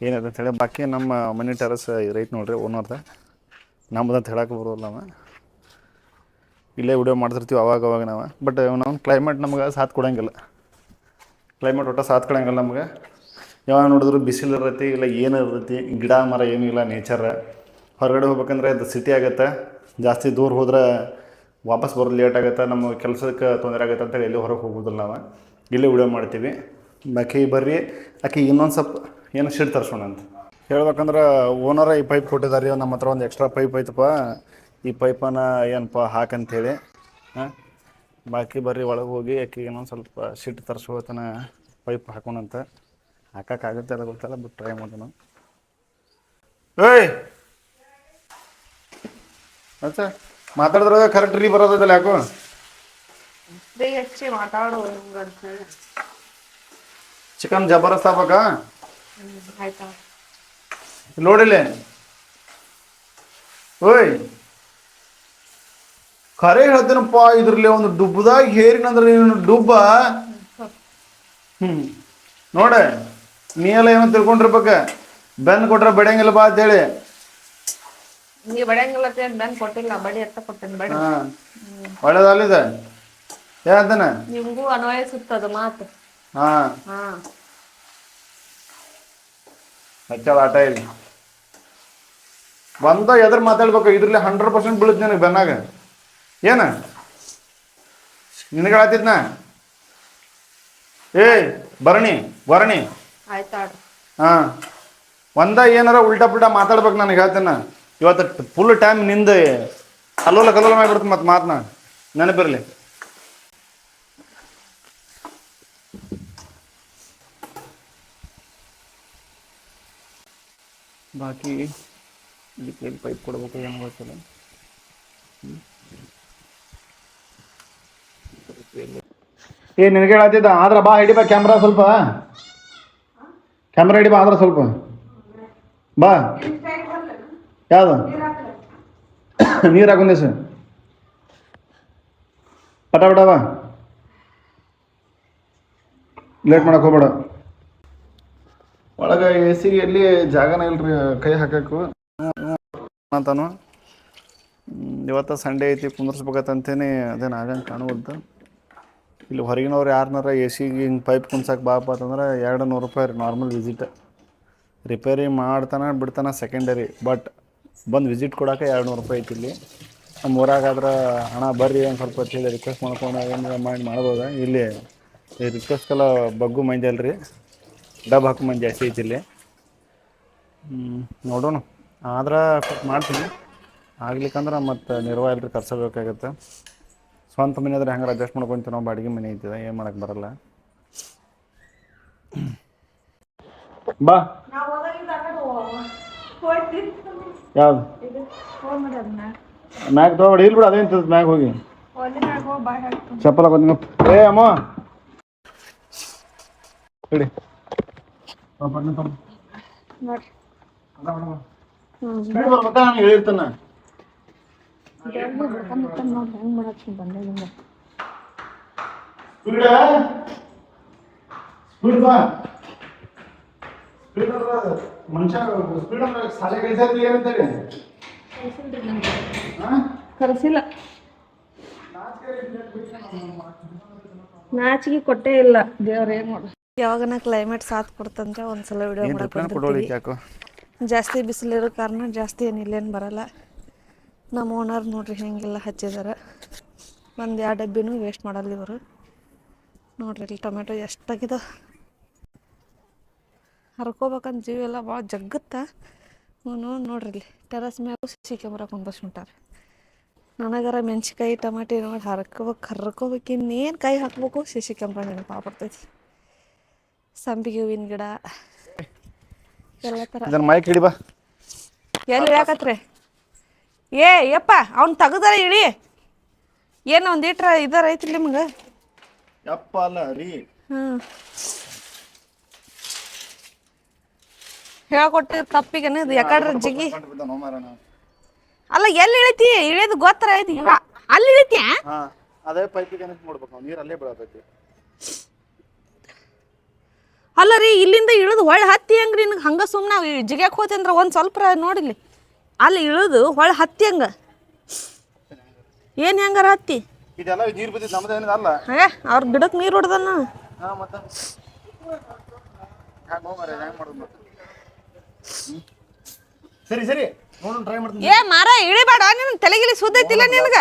ಏನಿದೆ ಅಂತೇಳಿ ಬಾಕಿ ನಮ್ಮ ಮನೆ ಟೆರಸ್ ರೈಟ್ ನೋಡ್ರಿ, ಓನರ್ದ. ನಮ್ಮದಂತ ಹೇಳಕ್ಕೆ ಬರೋಲ್ಲ ನಾವು ಇಲ್ಲೇ ವಿಡಿಯೋ ಮಾಡ್ತಿರ್ತೀವಿ ಅವಾಗ ಅವಾಗ ನಾವು. ಬಟ್ ನಾವು ಕ್ಲೈಮೇಟ್ ನಮ್ಗೆ ಸಾಥ್ ಕೊಡೋಂಗಿಲ್ಲ. ಕ್ಲೈಮೇಟ್ ಒಟ್ಟು ಸಾಥ್ ಕೊಡೋಂಗಿಲ್ಲ ನಮ್ಗೆ. ಯಾವಾಗ ನೋಡಿದ್ರು ಬಿಸಿಲು ಇರ್ತೈತಿ, ಇಲ್ಲ ಏನು ಇರ್ತೈತಿ, ಗಿಡ, ಮರ ಏನೂ ಇಲ್ಲ ನೇಚರ್ ಹೊರಗಡೆ ಹೋಗ್ಬೇಕಂದ್ರೆ ಅದು ಸಿಟಿ ಆಗುತ್ತೆ. ಜಾಸ್ತಿ ದೂರ ಹೋದ್ರೆ ವಾಪಸ್ ಬರೋದು ಲೇಟ್ ಆಗುತ್ತೆ? ನಮ್ಮ ಕೆಲಸಕ್ಕೆ ತೊಂದರೆ ಆಗುತ್ತೆ ಅಂತೇಳಿ ಎಲ್ಲಿ ಹೊರಗೆ ಹೋಗೋದಿಲ್ಲ ನಾವು. ಇಲ್ಲೇ ವಿಡಿಯೋ ಮಾಡ್ತೀವಿ. ಬಾಕಿ ಬರ್ರಿ. ಆಕೆ ಇನ್ನೊಂದು ಸ್ವಲ್ಪ ಏನು ಶೀಟ್ ತರಿಸೋಣ ಅಂತ. ಹೇಳ್ಬೇಕಂದ್ರೆ ಓನರ ಈ ಪೈಪ್ ಕೊಟ್ಟಿದ್ದಾರೆ ನಮ್ಮ ಹತ್ರ ಒಂದು ಎಕ್ಸ್ಟ್ರಾ ಪೈಪ್ ಐತಪ್ಪ. ಈ ಪೈಪನ್ನು ಏನಪ್ಪ ಹಾಕಂತೇಳಿ ಹಾಂ? ಬಾಕಿ ಬರ್ರಿ, ಒಳಗೆ ಹೋಗಿ ಆಕೆ ಇನ್ನೊಂದು ಸ್ವಲ್ಪ ಶೀಟ್ ತರಿಸ್ಕೋತನ ಪೈಪ್ ಹಾಕೋಣಂತ ಹಾಕೋಕ್ಕಾಗುತ್ತೆ ಅಲ್ಲ ಗೊತ್ತಲ್ಲ ಬಿಟ್ಟು ಟ್ರೈ ಮಾಡೋಣ. ಏಯ್! ಅಚ್ಚ ಮಾತಾಡಿದ್ರಾಗ ಕರೆಕ್ಟ್ ರೀ ಬರೋದಿಲ್ಲ ಯಾಕೋ? ಹೆಚ್ಚಿ ಮಾತಾಡು ಅಂತ ಹೇಳಿ. ಚಿಕನ್ ಜಬರ್ದಸ್ತ್ ಆಗ್ಬೇಕಾ? ಆಯ್ತಾ? ನೋಡಿಲ್ಲ ಓಯ್! ಖರೆ ಹೇಳ್ತೀನಪ್ಪ ಇದ್ರಲ್ಲಿ ಒಂದು ಡುಬ್ಬದಾಗ ಹೇರಿನಂದ್ರೆ ನೀನು ಡುಬ್ಬ. ಹ್ಮ್ ನೋಡ. ನೀ ಎಲ್ಲ ಏನೋ ತಿಳ್ಕೊಂಡಿರ್ಬೇಕ. ಬೆನ್ ಕೊಟ್ರೆ ಬೆಳೆಯಂಗಿಲ್ಲ ಬಾ ಅಂತೇಳಿ. ನೀ ಬಡಿಯಂಗಿಲ್ಲ ಬೆನ್ ಕೊಟ್ಟಿಲ್ಲ ಬಡಿ ಎತ್ತ ಕೊಟ್ಟೇನಿ ಬಡಿ. ಹಾ. ಒಳ್ಳೇದಲ್ಲಿದೆ ಏನಂತಾನೆ ನಿಮ್ಗೂ ಅನ್ವಯಿಸುತ್ತದ ಮಾತು. ಹಾ. ಹಾ. ಹಚ್ಚದ ಆಟ ಇಲ್ಲ. ಬಂದ ಎದ್ರ ಮಾತಾಡ್ಬೇಕು ಇದ್ರಲ್ಲಿ ಹಂಡ್ರೆಡ್ ಪರ್ಸೆಂಟ್ ಬೀಳುತ್ತೆ ನನಗೆ ಬೆನ್ನಾಗ. ಏನ? ನಿನಗೆ ಹೇಳತ್ತಿದ್ನ ಏ ಬರಣಿ ಬರಣಿ ಆಯ್ತಾಡ್ರಿ ಹಾ. ಒಂದ ಏನಾರ ಉಲ್ಟಾ ಪುಲ್ಟಾ ಮಾತಾಡ್ಬೇಕು ನನಗೆ ಹೇಳ್ತೇನೆ. ಇವತ್ತು ಫುಲ್ ಟೈಮ್ನಿಂದ ಕಲ್ಲೋಲ ಕಲ್ಲೋಲ ಮಾಡ್ಬಿಡ್ತು ಮತ್ತೆ ಮಾತನ್ನ ನೆನಪಿರಲಿ. ಬಾಕಿ ಇಲ್ಲಿ ಪೈಪ್ ಕೊಡ್ಬೇಕು ಏನು ಗೊತ್ತಿಲ್ಲ. ಏ ನಿನಗೆ ಹೇಳತ್ತಿದ್ದ ಆದ್ರೆ ಬಾ ಹಿಡಿಬಾ ಕ್ಯಾಮ್ರಾ ಸ್ವಲ್ಪ. ಕ್ಯಾಮ್ರಾ ಹಿಡಿಬಾ ಆದ್ರೆ ಸ್ವಲ್ಪ. ಬಾ. ಯಾವ್ದು? ನೀರು ಹಾಕೊಂಡೆ ಸರ್ ಪಟ ಲೇಟ್ ಮಾಡಕ್ ಹೋಗ್ಬೇಡ. ಒಳಗೆ ಎ ಸಿಗೆ ಎಲ್ಲಿ ಜಾಗನ ಇಲ್ರಿ ಕೈ ಹಾಕಕ್ಕೂ ಅಂತಾನು ಇವತ್ತು ಸಂಡೇ ಐತಿ ಕುಂದ್ರಸ್ಬೇಕಂತೇನೆ ಅದೇನು ಆಗಂಗೆ ಕಾಣುವಂತ ಇಲ್ಲಿ ಹೊರಗಿನವ್ರು ಯಾರನ್ನಾರ ಎ ಸಿಗೆ ಹಿಂಗೆ ಪೈಪ್ ಕುಂದ್ಸಕ್ಕೆ ಬಾಪ ಅಂತಂದ್ರೆ ಎರಡು ನೂರು ರೂಪಾಯಿ ರೀ ನಾರ್ಮಲ್ ವಿಸಿಟ್ ರಿಪೇರಿ ಮಾಡ್ತಾನೆ ಬಿಡ್ತಾನೆ ಸೆಕೆಂಡರಿ ಬಟ್ ಬಂದು ವಿಸಿಟ್ ಕೊಡೋಕೆ ಎರಡು ನೂರು ರೂಪಾಯಿ ಐತಿ ಇಲ್ಲಿ. ನಮ್ಮ ಊರಾಗಾದ್ರೆ ಹಣ ಬರ್ರಿ ಒಂದು ಸ್ವಲ್ಪ ಹೊತ್ತು ಹೇಳಿ ರಿಕ್ವೆಸ್ಟ್ ಮಾಡ್ಕೊಂಡು ಏನಾರ ಮಾಡಿ ಮಾಡ್ಬೋದು? ಇಲ್ಲಿ ರಿಕ್ವೆಸ್ಟ್ಗೆಲ್ಲ ಬಗ್ಗು ಮಂದಿ ಅಲ್ರಿ. ಡಬ್ ಹಾಕೋ ಮಂದಿ ಜಾಸ್ತಿ ಐತಿ ಇಲ್ಲಿ. ನೋಡೋಣ. ಆದ್ರೆ ಕೊಟ್ಟು ಮಾಡ್ತೀನಿ. ಆಗ್ಲಿಕ್ಕಂದ್ರೆ ಮತ್ತೆ ನಿರ್ವಹ ಇಲ್ರಿ ಕರ್ಸಬೇಕಾಗತ್ತೆ. ಸ್ವಂತ ಮನೆ ಆದ್ರೆ ಹೆಂಗಾರ ಅಡ್ಜಸ್ಟ್ ಮಾಡ್ಕೊತೀವಿ ನಾವು? ಬಾಡಿಗೆ ಮನೆ ಐತಿದೆ ಏನು ಮಾಡಕ್ಕೆ ಬರಲ್ಲ. ಬಾ. ಯಾವ್ದು? ಮ್ಯಾಗ ತಗೋಬೇಡ ಇಲ್ಲಿ ಬಿಡು ಅದೇನು ಮ್ಯಾಗ್ ಹೋಗಿ? ಚಪ್ಪಲ ಹಾಕೋತೀನಿ ಏ ಅಮ್ಮ! ಹೇಳಿ. ಬಂದ ಹೇಳಿರ್ತಾನೆ ಸ್ಪೀಡ್ ಸ್ಪೀಡ್ ಅಂದ್ರೆ ಅದು ಮನುಷ್ಯ ಸ್ಪೀಡ್ ಅಂದ್ರೆ ಸಾಲೆ ಕಳಿಸೋದು ಏನಂತೇಳಿ ಹಾಂ? ಕರೆಸಿಲ್ಲ ನಾಚಿಗೆ ಕೊಟ್ಟೇ ಇಲ್ಲ. ದೇವ್ರ ಏನ್ ಮಾಡು ಯಾವಾಗನ ಕ್ಲೈಮೇಟ್ ಸಾಥ್ ಕೊಡ್ತಂದ್ರೆ ಒಂದ್ಸಲ ವಿಡಿಯೋ ಏನು ಮಾಡಕ್ ರಿಪ್ಲೈನ ಕೊಡೋಳಿಕ್ಕೆ ಯಾಕೋ? ಜಾಸ್ತಿ ಬಿಸಿಲಿರೋ ಕಾರಣ ಜಾಸ್ತಿ ಏನು ಇಲ್ಲೇನು ಬರಲ್ಲ. ನಮ್ಮ ಓನರ್ ನೋಡ್ರಿ ಹೆಂಗೆಲ್ಲ ಹಚ್ಚಿದಾರ. ಒಂದು ಎರಡು ಡಬ್ಬಿನೂ ವೇಸ್ಟ್ ಮಾಡಲ್ಲ ಇವರು. ನೋಡ್ರಿ ಇಲ್ಲಿ ಟೊಮೆಟೊ ಎಷ್ಟಾಗಿದ. ಹರ್ಕೋಬೇಕಂತ ಜೀವ ಎಲ್ಲ ಭಾಳ ಜಗ್ಗುತ್ತ. ಹ್ಞೂ ನೋಡ್ರಿ ಇಲ್ಲಿ. ಟೆರಸ್ ಮ್ಯಾಗೂ ಸಿ ಕ್ಯಾಮ್ರಾ ಕುಂದರ್ಸ್ಬಿಟ್ಟಾರೆ ನನಗಾರ ಮೆಣ್ಸಿಕಾಯಿ ಟಮಾಟಿ ನೋಡಿ ಹರ್ಕೋಬೇಕು ಹರ್ಕೋಬೇಕು. ಇನ್ನೇನು ಕೈ ಹಾಕ್ಬೇಕು ಸಿ ಸಿ ಕ್ಯಾಮ್ರಾ ನೆನಪಾಗ್ಬಿಡ್ತೈತಿ ಸಂಪಿಗೆ ಹೂವಿನ ಗಿಡ ಎಲ್ಲ ಥರ ಮೈಕ್ ಹಿಡಿ ಬಾ. ಎಲ್ಲಿ ಯಾಕತ್ರಿ? ಏ ಯಪ್ಪ ಅವ್ನು ತೆಗ್ದಾರ ಇಳಿ. ಏನು ಒಂದು ಇಟ್ರ ಇದಾರ ಐತಿ ನಿಮ್ಗೆ? ಯಪ್ಪ ಅಲ್ಲ ರೀ. ಹ್ಞೂ ಹೇಳ್ಕೊಟ್ಟಿ ತಪ್ಪಿಗೇನು ಇದು ಯಾಕಡ್ರ ಜಿಗಿ. ಅಲ್ಲ ಎಲ್ಲಿ ಇಳಿತಿ? ಇಳಿಯೋದು ಗೊತ್ತರ ಐತಿ. ಅಲ್ಲಿ ಇಳಿತ್ಯಾ? ಹಾ ಅದೇ ಪೈಪಿಗೆ ನೋಡ್ಬೇಕು ನಾವು ನೀರು ಅಲ್ಲೇ ಬೀಳತೈತಿ ಅಲ್ಲ ರೀ ಇಲ್ಲಿಂದ ಇಳಿದು ಹೊಳ್ಳಿ ಹತ್ತಿ ಹಂಗ್ರಿ ನಿನಗೆ? ಹಂಗ ಸುಮ್ಮನೆ ಜಿಗ್ಯಾಕ್ ಹೋತಿ ಅಂದ್ರೆ ಒಂದು ಸ್ವಲ್ಪ ನೋಡಿಲಿ ಅಲ್ಲಿ ಇಳಿದು ಹೊಳ್ಳಿ ಹತ್ತಿ ಹಂಗ? ಏನು ಹೆಂಗಾರ ಹತ್ತಿ? ಇದೆಲ್ಲ ನೀರು ಬಿದ್ದಿದ್ದು ನಮ್ದೇನಿದೆ ಅಲ್ಲ. ಏ ಅವ್ರ ಗಿಡಕ್ಕೆ ನೀರು ಹೊಡ್ದನ. ಹಾ ಮತ್ತೆ. ಹ್ಯಾಂಗ ಹೋಗ್ರಿ ಹ್ಯಾಂಗ ಮಾಡೋದು ಮತ್ತೆ? ಸರಿ ಸರಿ. ನೋಡೋಣ ಟ್ರೈ ಮಾಡ್ತೀನಿ. ಏ ಮಾರ ಇಳಿಬೇಡ. ನಿನ್ನ ತಲೆಗಿಲಿ ಸುದ್ದೈತಿಲ್ಲ ನಿನಗ?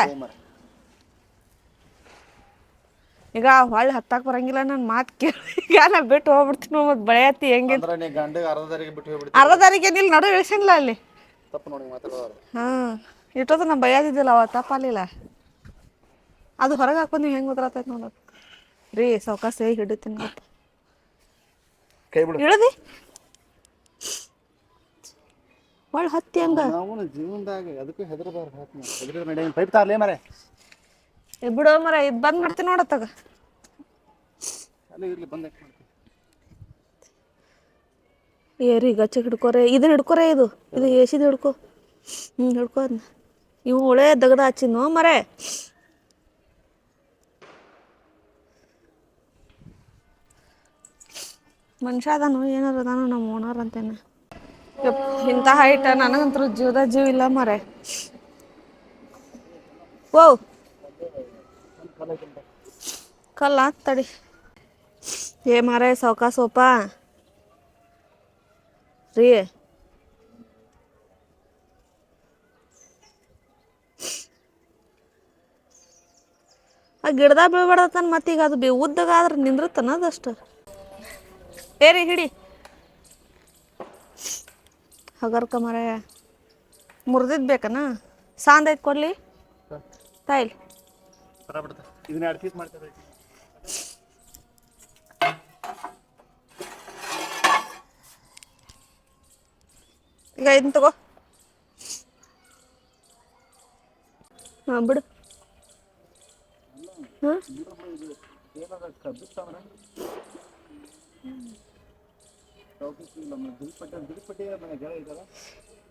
ಈಗ ಹೊಳ್ಳಿ ಹತ್ತಾಕ್ ಬರಂಗಿಲ್ಲ ನನ್ನ ಮಾತು ಕೇಳಿ. ಈಗ ನಾ ಬಿಟ್ಟು ಹೋಗ್ಬಿಡ್ತೀನಿ ಮತ್ತೆ ಬೆಳೆಯತ್ತಿ ಹೆಂಗೆ ಅಂದ್ರೆ ನೀ ಗಂಡಗೆ ಅರ್ಧ ದಾರಿಗೆ ಬಿಟ್ಟು ಹೋಗ್ಬಿಡ್ತಿ ಅರ್ಧ ತಾರೀಕೆ ನಿಲ್ ನಡು ಇಳಿಸಿಲ್ಲ ಅಲ್ಲಿ. ತಪ್ಪು ನೋಡಿ ಮಾತಾಡೋರು ಹಾಂ. ಇಟ್ಟೋದು ನಾ ಬಯದಿದ್ದಿಲ್ಲ ಅವ ತಪ್ಪಾಲಿಲ್ಲ ಅದು ಹೊರಗೆ ಹಾಕೊಂಡು ನೀವು ಹೆಂಗೆ ಗೊತ್ತಾಗ್ತೈತೆ ನೋಡೋದು ರೀ ಸಾವ್ಕಾಸ ಹಿಡಿತೀನಿ ಇಳದಿ? ಒಳ್ಳೆ ಹತ್ತಿ ಹಂಗ. ನಾವು ಜೀವನದಾಗ ಅದಕ್ಕೂ ಹೆದರಬಾರ್ದು ಹಾಕಿ ಹೆದರಿದ್ರೆ ನಡಿ ಪೈಪ್ ತಾರ್ಲೇ ಮರೆ ಏ ಬಿಡೋ ಮರ ಇದು ಬಂದ್ ಮಾಡ್ತೀನಿ ನೋಡತ್ತಾಗ ಅಲ್ಲಿ ಇರ್ಲಿ ಬಂದ್ ಏರಿ ಗಚ್ಚ ಹಿಡ್ಕೋರೆ. ಇದನ್ನ ಹಿಡ್ಕೋರೆ ಇದು. ಇದು ಏಸಿದು ಹಿಡ್ಕೊ. ಹ್ಞೂ ಹಿಡ್ಕೊ ಅದನ್ನ ಇವು ಒಳ್ಳೆ ದಗದ ಹಚ್ಚಿದ್ನು ಮರೆ ಮನುಷ್ಯ ಅದಾನು ಏನಾರ ಅದಾನು ನಮ್ಮ ಓನರ್ ಅಂತೇನೆ. ಇಂಥ ಹೈಟ ನನಗಂತೂ ಜೀವದ ಜೀವ ಇಲ್ಲ ಮರೆ ಓ ಕಲ್ಲ ತಡಿ. ಏ ಮರೆ ಸೌಕಾ ಸೋಪ? ರೀ. ಆ ಗಿಡದಾಗ ಬೀಳ್ಬಾರ್ದತ್ತಾನ ಮತ್ತೀಗ ಅದು ಬಿ ಉದ್ದಗಾದ್ರೆ ಆದ್ರೆ ನಿಂದ್ರತ್ತನ ಅದಷ್ಟು. ಏ ರೀ, ಹಿಡಿ. ಹಗರ್ಕ ಮರ ಮುರಿದಿದ್ದು ಬೇಕನ? ಸಾಂದ್ ಐತೆ ಕೊಡ್ಲಿ. ತಾಯಿಲಿ ಈಗ ಇದನ್ನ ತಗೋ. ಹಾಂ ಬಿಡು. ಹಾಂ?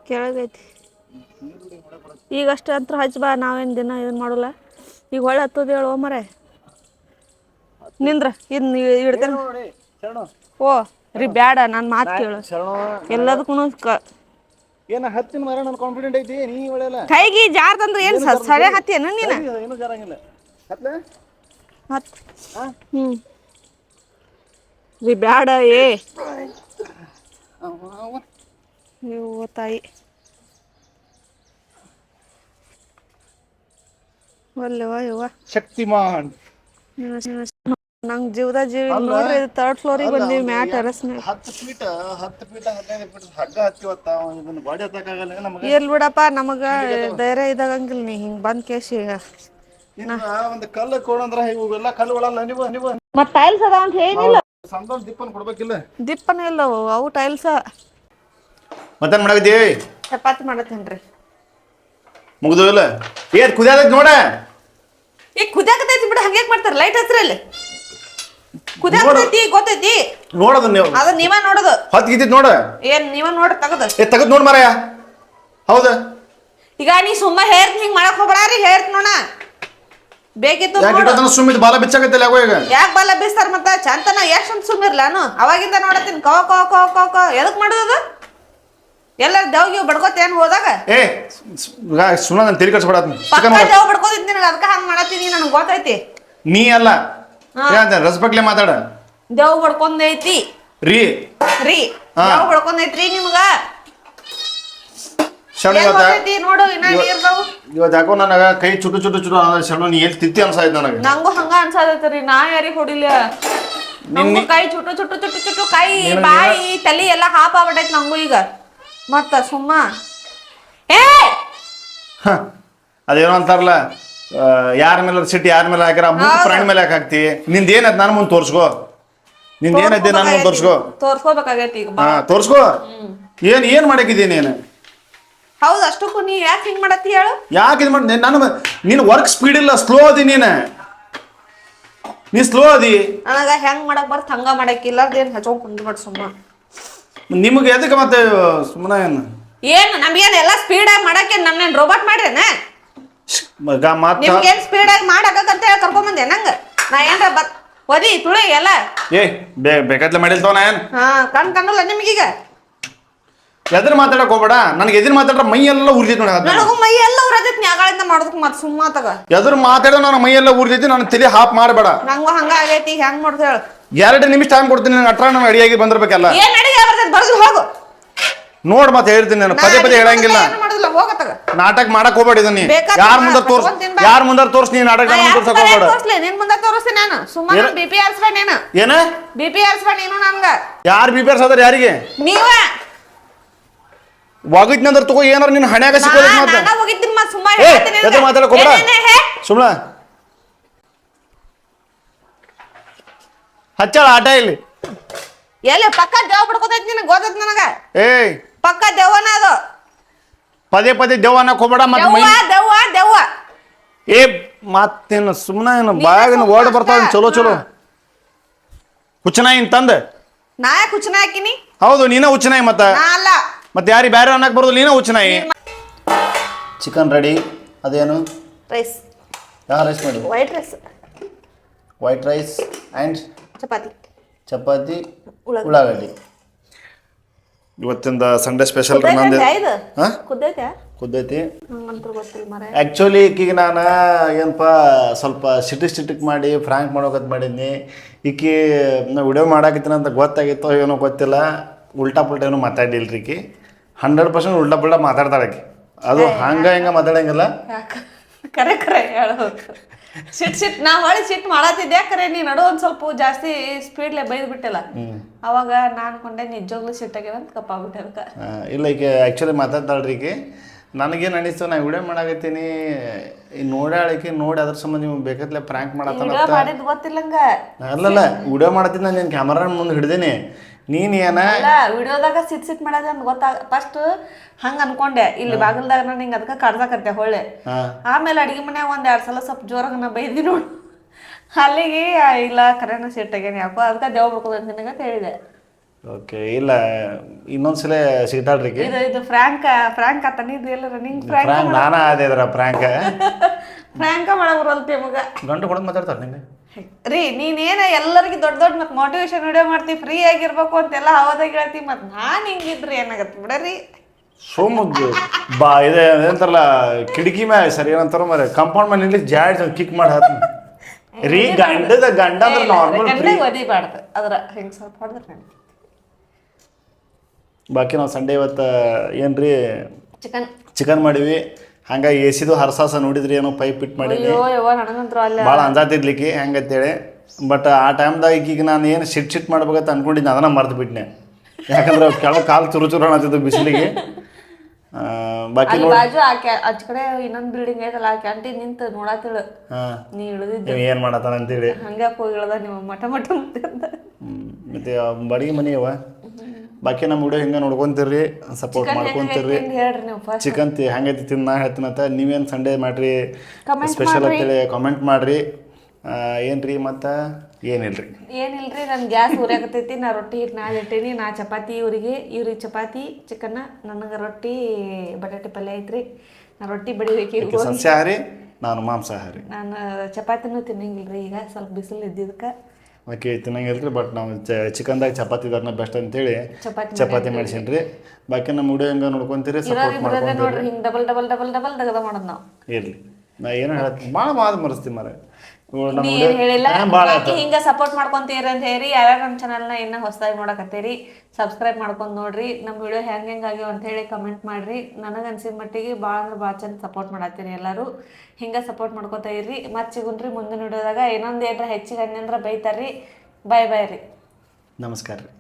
ಕೆಳಗೈತಿ. ಈಗ ಅಷ್ಟು ಅಂತ ಹಚ್ಚ ಬಾ ನಾವೇನು ದಿನ ಇದನ್ನ ಮಾಡೋಲ್ಲ. ಈಗ ಹೊಳೆ ಹತ್ತೋದು ಹೇಳು ಮರೆ ನಿಂದ್ರ ಇದನ್ನ ಇಡ್ತೇನೆ. ಓ ರೀ ಬ್ಯಾಡ ನಾನು ಮಾತು ಕೇಳು. ಎಲ್ಲದಕ್ಕೂ ಏನ ಹತ್ತಿನ ಮರ ನನ್ನ ಕಾನ್ಫಿಡೆಂಟ್ ಐತಿ ನೀ ಒಳ್ಳೆಲ್ಲ ಕೈಗೆ ಜಾರ್ದಂದ್ರೆ ಏನು ಸರಿ ಹತ್ತಿಯನ ನೀನು? ಏನು ಜಾರಂಗಿಲ್ಲ ಹತ್ಲೆ? ಹತ್ ಹ್ಞೂ ರೀ ಬ್ಯಾಡ ಏ. ಅಯ್ಯೋ ತಾಯಿ. ಒಲ್ಲೆವ ಯವ್ವ. ಶಕ್ತಿಮಾನ್. ನಂಗ್ ಜೀವದ ಜೀವ ನೋಡ್ರಿ ಇದು ತರ್ಡ್ ಫ್ಲೋರಿಗೆ ಬಂದೀವಿ ಮ್ಯಾಟ್ ಟೆರಸ್ ಮೇಲೆ ಹತ್ತು ಫೀಟ್ ಹತ್ತು ಫೀಟ್ ಹದಿನೈದು ಫೀಟ್ ಹಗ್ಗ ಹತ್ತಿವತ್ತ ಇದನ್ನ ಬಾಡಿ ಹತ್ತಕ್ಕಾಗಲ್ಲ ನಮಗೆ. ಇರ್ಲಿ ಬಿಡಪ್ಪ ನಮಗ ಧೈರ್ಯ ಇದಾಗಂಗಿಲ್ಲ ನೀ ಹಿಂಗ್ ಬಂದ್ ಇನ್ನ ಒಂದು ಕಲ್ಲು ಕೊಡಂದ್ರ ಇವೆಲ್ಲ ಕಲ್ಲು ಒಳಲ್ಲ ನೀವು ನೀವು. ಮತ್ ಟೈಲ್ಸ್ ಅದಾವ ಅಂತ ಏನಿಲ್ಲ. ಸಂತೋಷ ದಿಪ್ಪನ್ ಕೊಡ್ಬೇಕಿಲ್ಲ? ದಿಪ್ಪನ ಇಲ್ಲ ಅವು ಅವು ಟೈಲ್ಸ ಮತ್ತೇನ್ ಮಾಡಾಕತ್ತಿ? ಚಪಾತಿ ಮಾಡತ್ತೇನ್ರಿ ಮುಗ್ದು ಇಲ್ಲ? ಏನ್ ಕುದಿಯಾದೈತಿ ನೋಡ. ಈಗ ಕುದಿಯಾಕತೈತಿ ಬಿಡ ಹಂಗ್ಯಾಕ್ ಮಾಡ್ತಾರ? ಲೈಟ್ ಹಚ್ರಲ್ಲಿ ಕುದಿಯಾಕತೈತಿ ಗೊತ್ತೈತಿ. ನೋಡೋದು ನೀವು. ಅದ ನೀವ ನೋಡೋದು. ಹೊತ್ತು ಗಿದ್ದಿತ್ ನೋಡ. ಏನ್ ನೀವ ನೋಡ್ ತಗದು. ಏ ತಗದ್ ನೋಡ್ ಮಾರಾಯ. ಹೌದ? ಈಗ ನೀ ಸುಮ್ಮ ಹೇರ್ತ್ ಹಿಂಗ್ ಮಾಡಕ್ ಹೋಗ್ಬೇಡ್ರಿ ಹೇರ್ತ್ ನೋಡ. ಬೇಕಿತ್ತು ಯಾಕೆ ಇಟ್ಟತನ ಸುಮ್ಮಿದ್ ಬಾಲ ಬಿಚ್ಚಾಕೈತಲ್ಲ ಯಾಕೋ ಈಗ? ಯಾಕೆ ಬಲ್ಲ ಬೀಸ್ತಾರ ಮತ್ತ? ಚಂತನ ಎಷ್ಟ್ ಅಂತ ಸುಮ್ಮಿರ್ಲಾನು ಅವಾಗಿಂದ ನೋಡತ್ತೀನಿ. ಕೋ ಕೋ ಕೋ ಕೋ ಕೋ. ಎದಕ್ ಮಾಡೋದು? ಎಲ್ಲ ದೇವ್ಗಿ ಬಡ್ಕೋತೇನ್ ಹೋದಾಗ? ಏ ಸುಮ್ಮನೆ ನಾನು ತಿಳಿ ಪಕ್ಕ ದೇವ್ ಬಡ್ಕೋದಿದ್ ನಿನಗ ಅದಕ್ಕ ಹಂಗ್ ಮಾಡತ್ತೀನಿ ನನಗ್ ಗೊತ್ತೈತಿ? ನೀ ಅಲ್ಲ. ಏನಂತ ರಸಬಗ್ಲೆ ಮಾತಾಡ. ದೇವ್ ಬಡ್ಕೊಂದೈತಿ. ರೀ. ರೀ. ಹಾ. ದೇವ್ ಬಡ್ಕೊಂದೈತ್ರಿ ನಿಮ್ಗ. ಶರಣ ಇವತ್ತ ನೋಡು ಇನ್ನ ನೀರ್ದವು. ಇವತ್ತು ಯಾಕೋ ನನಗ ಕೈ ಚುಟು ಚುಟು ಚುಟು ಶರಣು ಶರಣ ನೀ ಎಲ್ಲಿ ತಿತ್ತಿ ಅನ್ಸಾಯ್ತು ನನಗೆ? ನಂಗೂ ಹಂಗ ಅನ್ಸಾದೈತ್ರಿ ನಾ ಯಾರಿಗ್ ಹೊಡಿಲ್ಲ ನಂಗೂ ಕೈ ಚುಟು ಚುಟು ಚುಟು ಚುಟು ಕೈ ಬಾಯಿ ತಲಿ ಎಲ್ಲ ಹಾಪ್ ಆಗ್ಬಿಟ್ಟೈತಿ ನಂಗೂ ಈಗ. ಮತ್ತ ಸುಮ್ಮ. ಏ! ಹ, ಅದೇನೋ ಅಂತಾರಲ್ಲ ಯಾರ ಮೇಲೆ ಸಿಟ್ಟು ಯಾರ ಮೇಲೆ ಹಾಕಿರ ಮುಂದೆ ಪ್ರಾಣಿ ಮೇಲೆ ಯಾಕೆ ಹಾಕ್ತಿ? ನಿಂದ ಏನೈತೆ ನಾನು ಮುಂದೆ ತೋರ್ಸ್ಕೋ. ನಿಂದ ಏನೈತೆ ನಾನು ಮುಂದೆ ತೋರ್ಸ್ಕೋ. ತೋರ್ಸ್ಕೋಬೇಕಾಗೈತಿ ಈಗ ಬಾ. ಹಾ ತೋರ್ಸ್ಕೋ. ಏನ್ ಏನ್ ಮಾಡಕ್ಕಿದ್ದೀನಿ ನೀನು? ಹೌದು ಅಷ್ಟಕ್ಕೂ ನೀ ಯಾಕೆ ಹಿಂಗ್ ಮಾಡತ್ತಿ ಹೇಳು? ಯಾಕೆ ಇದು ಮಾಡಿ ನಾನು ನೀನು ವರ್ಕ್ ಸ್ಪೀಡ್ ಇಲ್ಲ ಸ್ಲೋ ಅದಿ ನೀನು. ನೀ ಸ್ಲೋ ಅದಿ ನನಗ ಹೆಂಗ್ ಮಾಡಕ್ ಬರ್ತ ಹಂಗ ಮಾಡಕ್ ಇಲ್ಲಾರ್ದೇನ್ ಹಚ್ಕೊಂಡ್ ಕುಂದ್ಬಿಡ್ ಸುಮ್ಮ. ನಿಮಗೆ ಎದಕ್ಕೆ ಮತ್ತೆ ಸುಮ್ಮನೆ ಏನು? ಏನು ನಮ್ಗೇನ್ ಎಲ್ಲಾ ಸ್ಪೀಡ್ ಆಗಿ ಮಾಡಕ್ಕೆ ನಮ್ನೇನ್ ರೋಬೋಟ್ ಮಾಡ್ರೇನ? ಮಗ ಮಾತ ನಿಮ್ಗೇನ್ ಸ್ಪೀಡ್ ಆಗಿ ಮಾಡಕ್ಕಂತ ಹೇಳಿ ಕರ್ಕೊಂಡ್ ಬಂದೆ ನಂಗ. ನಾ ಏನ್ರ ಬತ್ ಒದಿ ತುಳಿ ಎಲ್ಲ. ಏ ಬೇ ಬೇಕಾದ್ಲೆ ಮಾಡಿಲ್ತವ ಏನು? ಹಾ ಕಣ್ ನಿಮಗೆ ನಿಮ್ಗೀಗ. ಎದ್ರ ಮಾತಾಡಕ್ ಹೋಗ್ಬೇಡ. ನನಗೆ ಎದ್ರ ಮಾತಾಡ್ರ ಮೈ ಎಲ್ಲ ಉರ್ದೈತಿ ನೋಡಿ. ನನಗೂ ಮೈ ಎಲ್ಲ ಉರತೈತಿ ನ್ಯಾಗಳಿಂದ ಮಾಡೋದಕ್ ಮತ್ ಸುಮ್ಮ ತಗ ಎದ್ರ ಮಾತಾಡ ನನ್ನ ಮೈ ಎಲ್ಲ ಉರ್ದೈತಿ ನನ್ನ ತಲೆ ಹಾಪ್ ಮಾಡಬೇಡ. ನಂಗೂ ಹಂಗ ಆಗೈತಿ ಹೆಂಗ್ ಮಾಡ್ತ ಹೇಳು. ಎರಡು ನಿಮಿಷ ಟೈಮ್ ಕೊಡ್ತೀನಿ ನನಗೆ ಅಟ್ರ ನಾನು ಅಡಿಯಾಗಿ ಬಂದಿರ್ಬೇಕಲ್ಲ. ಏನ್ ಅಡಿಗೆ ಬರ್ತೈತಿ ಬರ್ದು ಹೋಗು. ನೋಡ್ ಮತ್ತೆ ಹೇಳ್ತೀನಿ ನಾನು ಪದೇ ಪದೇ ಹೇಳಂಗಿಲ್ಲ. ಮಾಡೋದಿಲ್ಲ ಹೋಗ ತಗ ನಾಟಕ ಮಾಡಕ್ ಹೋಗ್ಬೇಡ ಇದನ್ನ ಬೇಕಾದ್ರೆ ಯಾರ ಮುಂದ ತೋರ್ಸ್. ಯಾರ ಮುಂದೆ ತೋರ್ಸ್ ನೀ ನಾಟಕ ನಾ ತೋರ್ಸಕ್ ಹೋಗ್ಬೇಡ. ತೋರ್ಸ್ಲಿ? ನಿನ್ ಮುಂದೆ ತೋರಿಸ್ತೀನಿ ನಾನು. ಸುಮ್ಮನೆ ಏನ? ಬಿ ಪಿ ಆರ್ಸ್ಬೇಡ ನೀನು. ಏನ? ಬಿ ಪಿ ನೀನು ನನ್ಗ. ಯಾರು ಬಿ ಪಿ ಆರ್ ಯಾರಿಗೆ? ನೀವ. ಒಗದ್ನಂದ್ರ ತಗೋ ಏನಾರ ನಿನ್ನ ಹಣ್ಯಾಗ ಸಿಕ್ಕೋದ್ ಮಾತ್ರ ನಾನು ಹೋಗಿದ್ದೀನಿ ಮತ್ ಸುಮ್ಮ ಏ ಹೇಳ್ತೀನಿ ನಿನಗೆ. ಎದ್ರ ಮಾತಾಡಕ್ ಹೋಗ್ಬೇಡ ಏನೇನೇ ಹಚ್ಚಾಳ ಆಟ ಇಲ್ಲಿ. ಎಲ್ಲಿ ಪಕ್ಕ ದೇವ ಬಿಡ್ಕೋತೈತಿ ನಿನಗೆ ಗೊತ್ತೈತಿ ನನಗೆ? ಏಯ್. ಪಕ್ಕ ದೇವನ ಅದು. ಪದೇ ಪದೇ ದೆವ್ವ ಅನ್ನಕ್ ಹೋಗ್ಬೇಡ ಮತ್ತೆ ಮೈ ದೆವ್ವ ದೆವ್ವ ದೆವ್ವ. ಏ ಮತ್ತೇನು ಸುಮ್ಮನೆ ಏನು ಬಾಯಾಗಿನ ವರ್ಡ್ ಬರ್ತಾವ ಚಲೋ ಚಲೋ. ಹುಚ್ಚನಾಯಿ ತಂದ? ನಾ ಯಾಕೆ ಹುಚ್ಚನ ಹಾಕಿನಿ ಹೌದು ನೀನ ಹುಚ್ಚನಾಯಿ ಮತ್ತ? ನಾ ಅಲ್ಲ. ಮತ್ತೆ ಯಾರಿ ಬೇರೆ ಅನ್ನಕ್ಕೆ ಬರೋದು ನೀನು ಉಚ್ಚನಾಯಿ ಚಿಕನ್ ರೆಡಿ ಅದೇನು? ರೈಸ್. ಯಾವ ರೈಸ್ ಮಾಡಿ? White rice white rice and chapati. Chapati ಉಳ್ಳಾಗಡ್ಡಿ. ಇವತ್ತಿಂದ ಸಂಡೇ ಸ್ಪೆಷಲ್ ನಂದು ಹಾ? ಕುದ್ದೈತೆ ಕುದ್ದೈತಿ ಆ್ಯಕ್ಚುಲಿ ಈಕಿಗೆ ನಾನು ಏನಪ್ಪ ಸ್ವಲ್ಪ ಸಿಟಿ ಸಿಟಿಕ್ ಮಾಡಿ ಫ್ರ್ಯಾಂಕ್ ಮಾಡೋಕತ್ ಮಾಡಿದ್ನಿ. ಈಕಿ ನಾ ವಿಡಿಯೋ ಮಾಡಾಕತ್ತೀನಿ ಅಂತ ಗೊತ್ತಾಗಿತ್ತೋ ಏನೋ ಗೊತ್ತಿಲ್ಲ. ಉಲ್ಟಾ ಪುಲ್ಟಾ ಏನೋ ಮಾತಾಡಿಲ್ರಿ ಈಕಿ. ಹಂಡ್ರೆಡ್ ಪರ್ಸೆಂಟ್ ಉಲ್ಟಾ ಪುಲ್ಟಾ ಮಾತಾಡ್ತಾಳೆ ಆಕಿ. ಅದು ಹಂಗ ಹಿಂಗ ಮಾತಾಡಂಗಿಲ್ಲ. ಕರೆ ಕರೆ ಹೇಳು ಸಿಟ್ ಸಿಟ್ ನಾ ಹೊಳಿ ಸಿಟ್ ಮಾಡತ್ತಿದ್ದೆ ಕರೆ ನೀ ನಡು ಒಂದ್ ಸ್ವಲ್ಪ ಜಾಸ್ತಿ ಸ್ಪೀಡ್ಲೆ ಬೈದ್ ಬಿಟ್ಟಿಲ್ಲ. ಅವಾಗ ನಾನು ಅನ್ಕೊಂಡೆ ನಿಜವಾಗ್ಲೂ ಆಗಿ ಅಂತ ಕಪ್ಪಾಗ್ಬಿಟ್ಟೆ ಅದಕ್ಕೆ. ಇಲ್ಲ ಈಗ ಆ್ಯಕ್ಚುಲಿ ಮಾತಾಡ್ತಾಳ್ರಿ ಈಕಿ. ನನಗೇನು ಅನಿಸ್ತು ನಾ ವಿಡಿಯೋ ಮಾಡಾಕತ್ತೀನಿ. ಈ ನೋಡ್ಯಾಳಿಕೆ ನೋಡಿ ಅದ್ರ ಸಂಬಂಧ ನೀವು ಬೇಕತ್ಲೆ ಪ್ರ್ಯಾಂಕ್ ಮಾಡತ್ತ ಮಾಡಿದ್ ಗೊತ್ತಿಲ್ಲಂಗ. ಅಲ್ಲಲ್ಲ ವಿಡಿಯೋ ಮಾಡತ್ತೀನಿ ನಾನು ಕ್ಯಾಮರಾ ಮುಂದೆ ಹಿಡ್ದೀನಿ. ನೀನು ಏನ ಅಲ್ಲ ವಿಡಿಯೋದಾಗ ಸಿಟ್ ಸಿಟ್ ಮಾಡೋದು ಅಂತ ಗೊತ್ತಾಗ ಫಸ್ಟ್ ಹಂಗ ಅನ್ಕೊಂಡೆ. ಇಲ್ಲಿ ಬಾಗಿಲ್ದಾಗ ನಾನು ಹಿಂಗ ಅದಕ್ಕೆ ಕಡ್ದಾಕತ್ತೆ ಹೊಳ್ಳೆ. ಆಮೇಲೆ ಅಡಿಗೆ ಮನ್ಯಾಗ ಒಂದ್ ಎರಡ್ ಸಲ ಸ್ವಲ್ಪ ಜೋರಾಗ ನಾ ಬೈದಿ ನೋಡು. ಅಲ್ಲಿಗೆ ಇಲ್ಲ ಕರೆನ ಸಿಟ್ಟಾಗೇನಿ ಯಾಕೋ ಅದಕ್ಕೆ ದೇವ್ ಬಿಡ್ಕೋದಂತ ನಿನಗಂತ ಹೇಳಿದೆ. ಓಕೆ ಇಲ್ಲ ಇನ್ನೊಂದ್ಸಲ ಸಿಗ್ತಾಳ್ರಿ? ಇದು ಇದು ಫ್ರಾಂಕ್ ಫ್ರಾಂಕ್ ಆತನ ಇದು ಎಲ್ಲ ರನ್ನಿಂಗ್ ಫ್ರಾಂಕ್ ನಾನ ಅದೇ ಇದ್ರ ಪ್ರಾಂಕ್ ಫ್ರಾಂಕ ಮಾಡಕ್ ಬರಲ್ತಿ ಮಗ. ಗಂಟು ಕೊಡೋದು ಮಾತಾಡ್ತಾರೆ ನಿಂಗೆ? ರೀ ನೀನೇನ ಎಲ್ಲರಿಗೂ ದೊಡ್ಡ ದೊಡ್ಡ ಮತ್ತೆ ಮೋಟಿವೇಶನ್ ವಿಡಿಯೋ ಮಾಡ್ತಿ ಫ್ರೀ ಆಗಿರ್ಬೇಕು ಅಂತೆಲ್ಲ ಹೌದಾಗ ಹೇಳ್ತಿ ಮತ್ತೆ ನಾನು ಹಿಂಗಿದ್ರಿ ಏನಾಗತ್ತೆ ಬಿಡರಿ? ಸೋಮಗ್ ಬಾ ಇದೆ ಏನಂತಾರಲ್ಲ ಕಿಟಕಿ ಮ್ಯಾಲ ಸರಿ ಏನಂತಾರ ಮರೆ ಕಂಪೌಂಡ್ ಮೇಲೆ ನಿಲ್ಲಿ ಜಾಡ್ ಕಿಕ್ ಮಾಡಿ ಹಾಕ್ತೀನಿ ರೀ ಗಂಡದ ಗಂಡ ಅಂದ್ರೆ ನಾರ್ಮಲ್ ಒದಿಬಾರ್ದು ಅದ್ರ ಹಿಂಗೆ ಸ್ವಲ್ಪ ಹೊಡೆದ್ರೆ ಬಾಕಿ ನಾವು ಸಂಡೇ ಇವತ್ತು ಏನ್ರಿ? ಚಿಕನ್ ಚಿಕನ್ ಮಾಡಿವಿ. ಹಂಗಾಗಿ ಸಿದು ಹರ್ಸಾಸ ನೋಡಿದ್ರಿ ಏನೋ ಪೈಪ್ ಇಟ್ ಮಾಡೀನಿ ಭಾಳ ಅಂಜಾತಿದ್ಲಿಕ್ಕೆ ಹೆಂಗಂತೇಳಿ. ಬಟ್ ಆ ಟೈಮ್ದಾಗ ಈಗ ನಾನು ಏನು ಸಿಟ್ ಶಿಟ್ ಮಾಡ್ಬೇಕಂತ ಅನ್ಕೊಂಡಿದ್ದೆ ಅದನ್ನ ಮರ್ತು ಬಿಟ್ಟನೆ ಯಾಕಂದ್ರೆ ಕೆಳಗೆ ಕಾಲು ಚುರು ಚುರು ಅನ್ನತ್ತಿದ್ದು ಬಿಸಿಲಿಗೆ. ಬಾಕಿ ಅಲ್ಲಿ ನೋಡಿ ಬಾಜು ಆ ಕ್ಯಾ ಆಚ ಕಡೆ ಇನ್ನೊಂದು ಬಿಲ್ಡಿಂಗ್ ಐತಲ್ಲ ಆ ಕ್ಯಾಂಟೀನ್ ನಿಂತು ನೋಡಾತಿಳ. ಹಾಂ. ನೀ ಇಳಿದಿದ್ದ. ಏನು ಮಾಡತ್ತಾನ ಅಂತೇಳಿ ಹಂಗ್ಯಾಕೆ ಹೋಗಿ ಇಳ್ದ ನಿಮ್ಮ ಮಠ ಮಠ ಮತ್ತೆ ಬಾಡಿಗೆ ಮನಿ ಅವ ಬಾಕಿ ನಮ್ಮ ವಿಡಿಯೋ ಹಿಂಗೆ ನೋಡ್ಕೊಂತೀರಿ ಸಪೋರ್ಟ್ ಮಾಡ್ಕೊಂತೀರಿ ಚಿಕನ್ ತಿ ಹೆಂಗೈತಿ ತಿನ್ನ ನಾ ಹೇಳ್ತೀನಂತ ನೀವೇನು ಸಂಡೇ ಮಾಡಿರಿ ಸ್ಪೆಷಲ್ ಅಂತೇಳಿ ಕಾಮೆಂಟ್ ಮಾಡ್ರಿ. ಏನ್ರಿ ಮತ್ತು? ಏನಿಲ್ರಿ? ಏನಿಲ್ರಿ ನನ್ನ ಗ್ಯಾಸ್ ಉರಿಯಾಕತೈತಿ ನಾ ರೊಟ್ಟಿ ಹಿಟ್ಟು ನಾ ಇಟ್ಟೀನಿ ನಾ ಚಪಾತಿ ಇವರಿಗೆ ಇವ್ರಿಗೆ ಚಪಾತಿ ಚಿಕನ್ನ ನನಗೆ ರೊಟ್ಟಿ ಬಟಾಟೆ ಪಲ್ಯ ಐತ್ರಿ. ನಾ ರೊಟ್ಟಿ ಬಡಿಬೇಕು ಸಸ್ಯಾಹಾರಿ? ನಾನು ಮಾಂಸಾಹಾರಿ. ನಾನು ಚಪಾತಿನೂ ತಿನ್ನಂಗಿಲ್ರಿ ಈಗ ಸ್ವಲ್ಪ ಬಿಸಿಲು ಇದ್ದಿದ್ದಕ್ಕೆ ಆಕೆ ತಿನ್ನಂಗಿಲ್ರಿ ಬಟ್ ನಾವು ಚಿಕನ್ದಾಗ ಚಪಾತಿ ಇದಾರನ್ನ ಬೆಸ್ಟ್ ಅಂತೇಳಿ ಚಪಾತಿ ಚಪಾತಿ ಮಾಡಿಸೀನಿ ಬಾಕಿ ನಮ್ಮ ವಿಡಿಯೋ ಹಂಗೆ ನೋಡ್ಕೊಂತೀರಿ ಸಪೋರ್ಟ್ ಮಾಡ್ಕೊಂತೀರಿ. ಡಬಲ್ ಡಬಲ್ ಡಬಲ್ ಡಬಲ್ ತೆಗೆದ ಮಾಡೋದು ನಾವು. ಇರಲಿ. ನಾ ಏನೋ ಹೇಳ್ತೀನಿ ಭಾಳ ಮಾತು ಮರೆಸ್ತೀನಿ ಮರ ಏನ್ ಹೇಳಿಲ್ಲ ಭಾಳ ಬಾಕಿ ಹಿಂಗ ಸಪೋರ್ಟ್ ಮಾಡ್ಕೊಂತೀರಿ ಅಂತ ಹೇಳಿ ಯಾರ್ಯಾರು ನಮ್ಮ ನ ಇನ್ನ ಹೊಸದಾಗಿ ನೋಡಕತ್ತೀರಿ ಸಬ್ಸ್ಕ್ರೈಬ್ ಮಾಡ್ಕೊಂಡು ನೋಡ್ರಿ ನಮ್ಮ ವಿಡಿಯೋ ಹೆಂಗ್ ಹೆಂಗ್ ಆಗ್ಯಾವ ಅಂತ ಹೇಳಿ ಕಮೆಂಟ್ ಮಾಡ್ರಿ. ನನಗೆ ಅನ್ಸಿದ ಮಟ್ಟಿಗೆ ಭಾಳ ಅಂದ್ರೆ ಭಾಳ ಚಂದ ಸಪೋರ್ಟ್ ಮಾಡತ್ತೀರಿ ಎಲ್ಲರೂ. ಹಿಂಗ ಸಪೋರ್ಟ್ ಮಾಡ್ಕೊತಾ ಇರ್ರಿ. ಮತ್ತೆ ಸಿಗುನ್ರಿ ಮುಂದಿನ ವಿಡಿಯೋದಾಗ ಇನ್ನೊಂದು ಏನಾರ ಹೆಚ್ಚಿಗೆ ಅಂದ್ರೆ ಬೈತಾರ್ರಿ. ಬಾಯ್ ಬಾಯ್ ರೀ. ನಮಸ್ಕಾರ ರೀ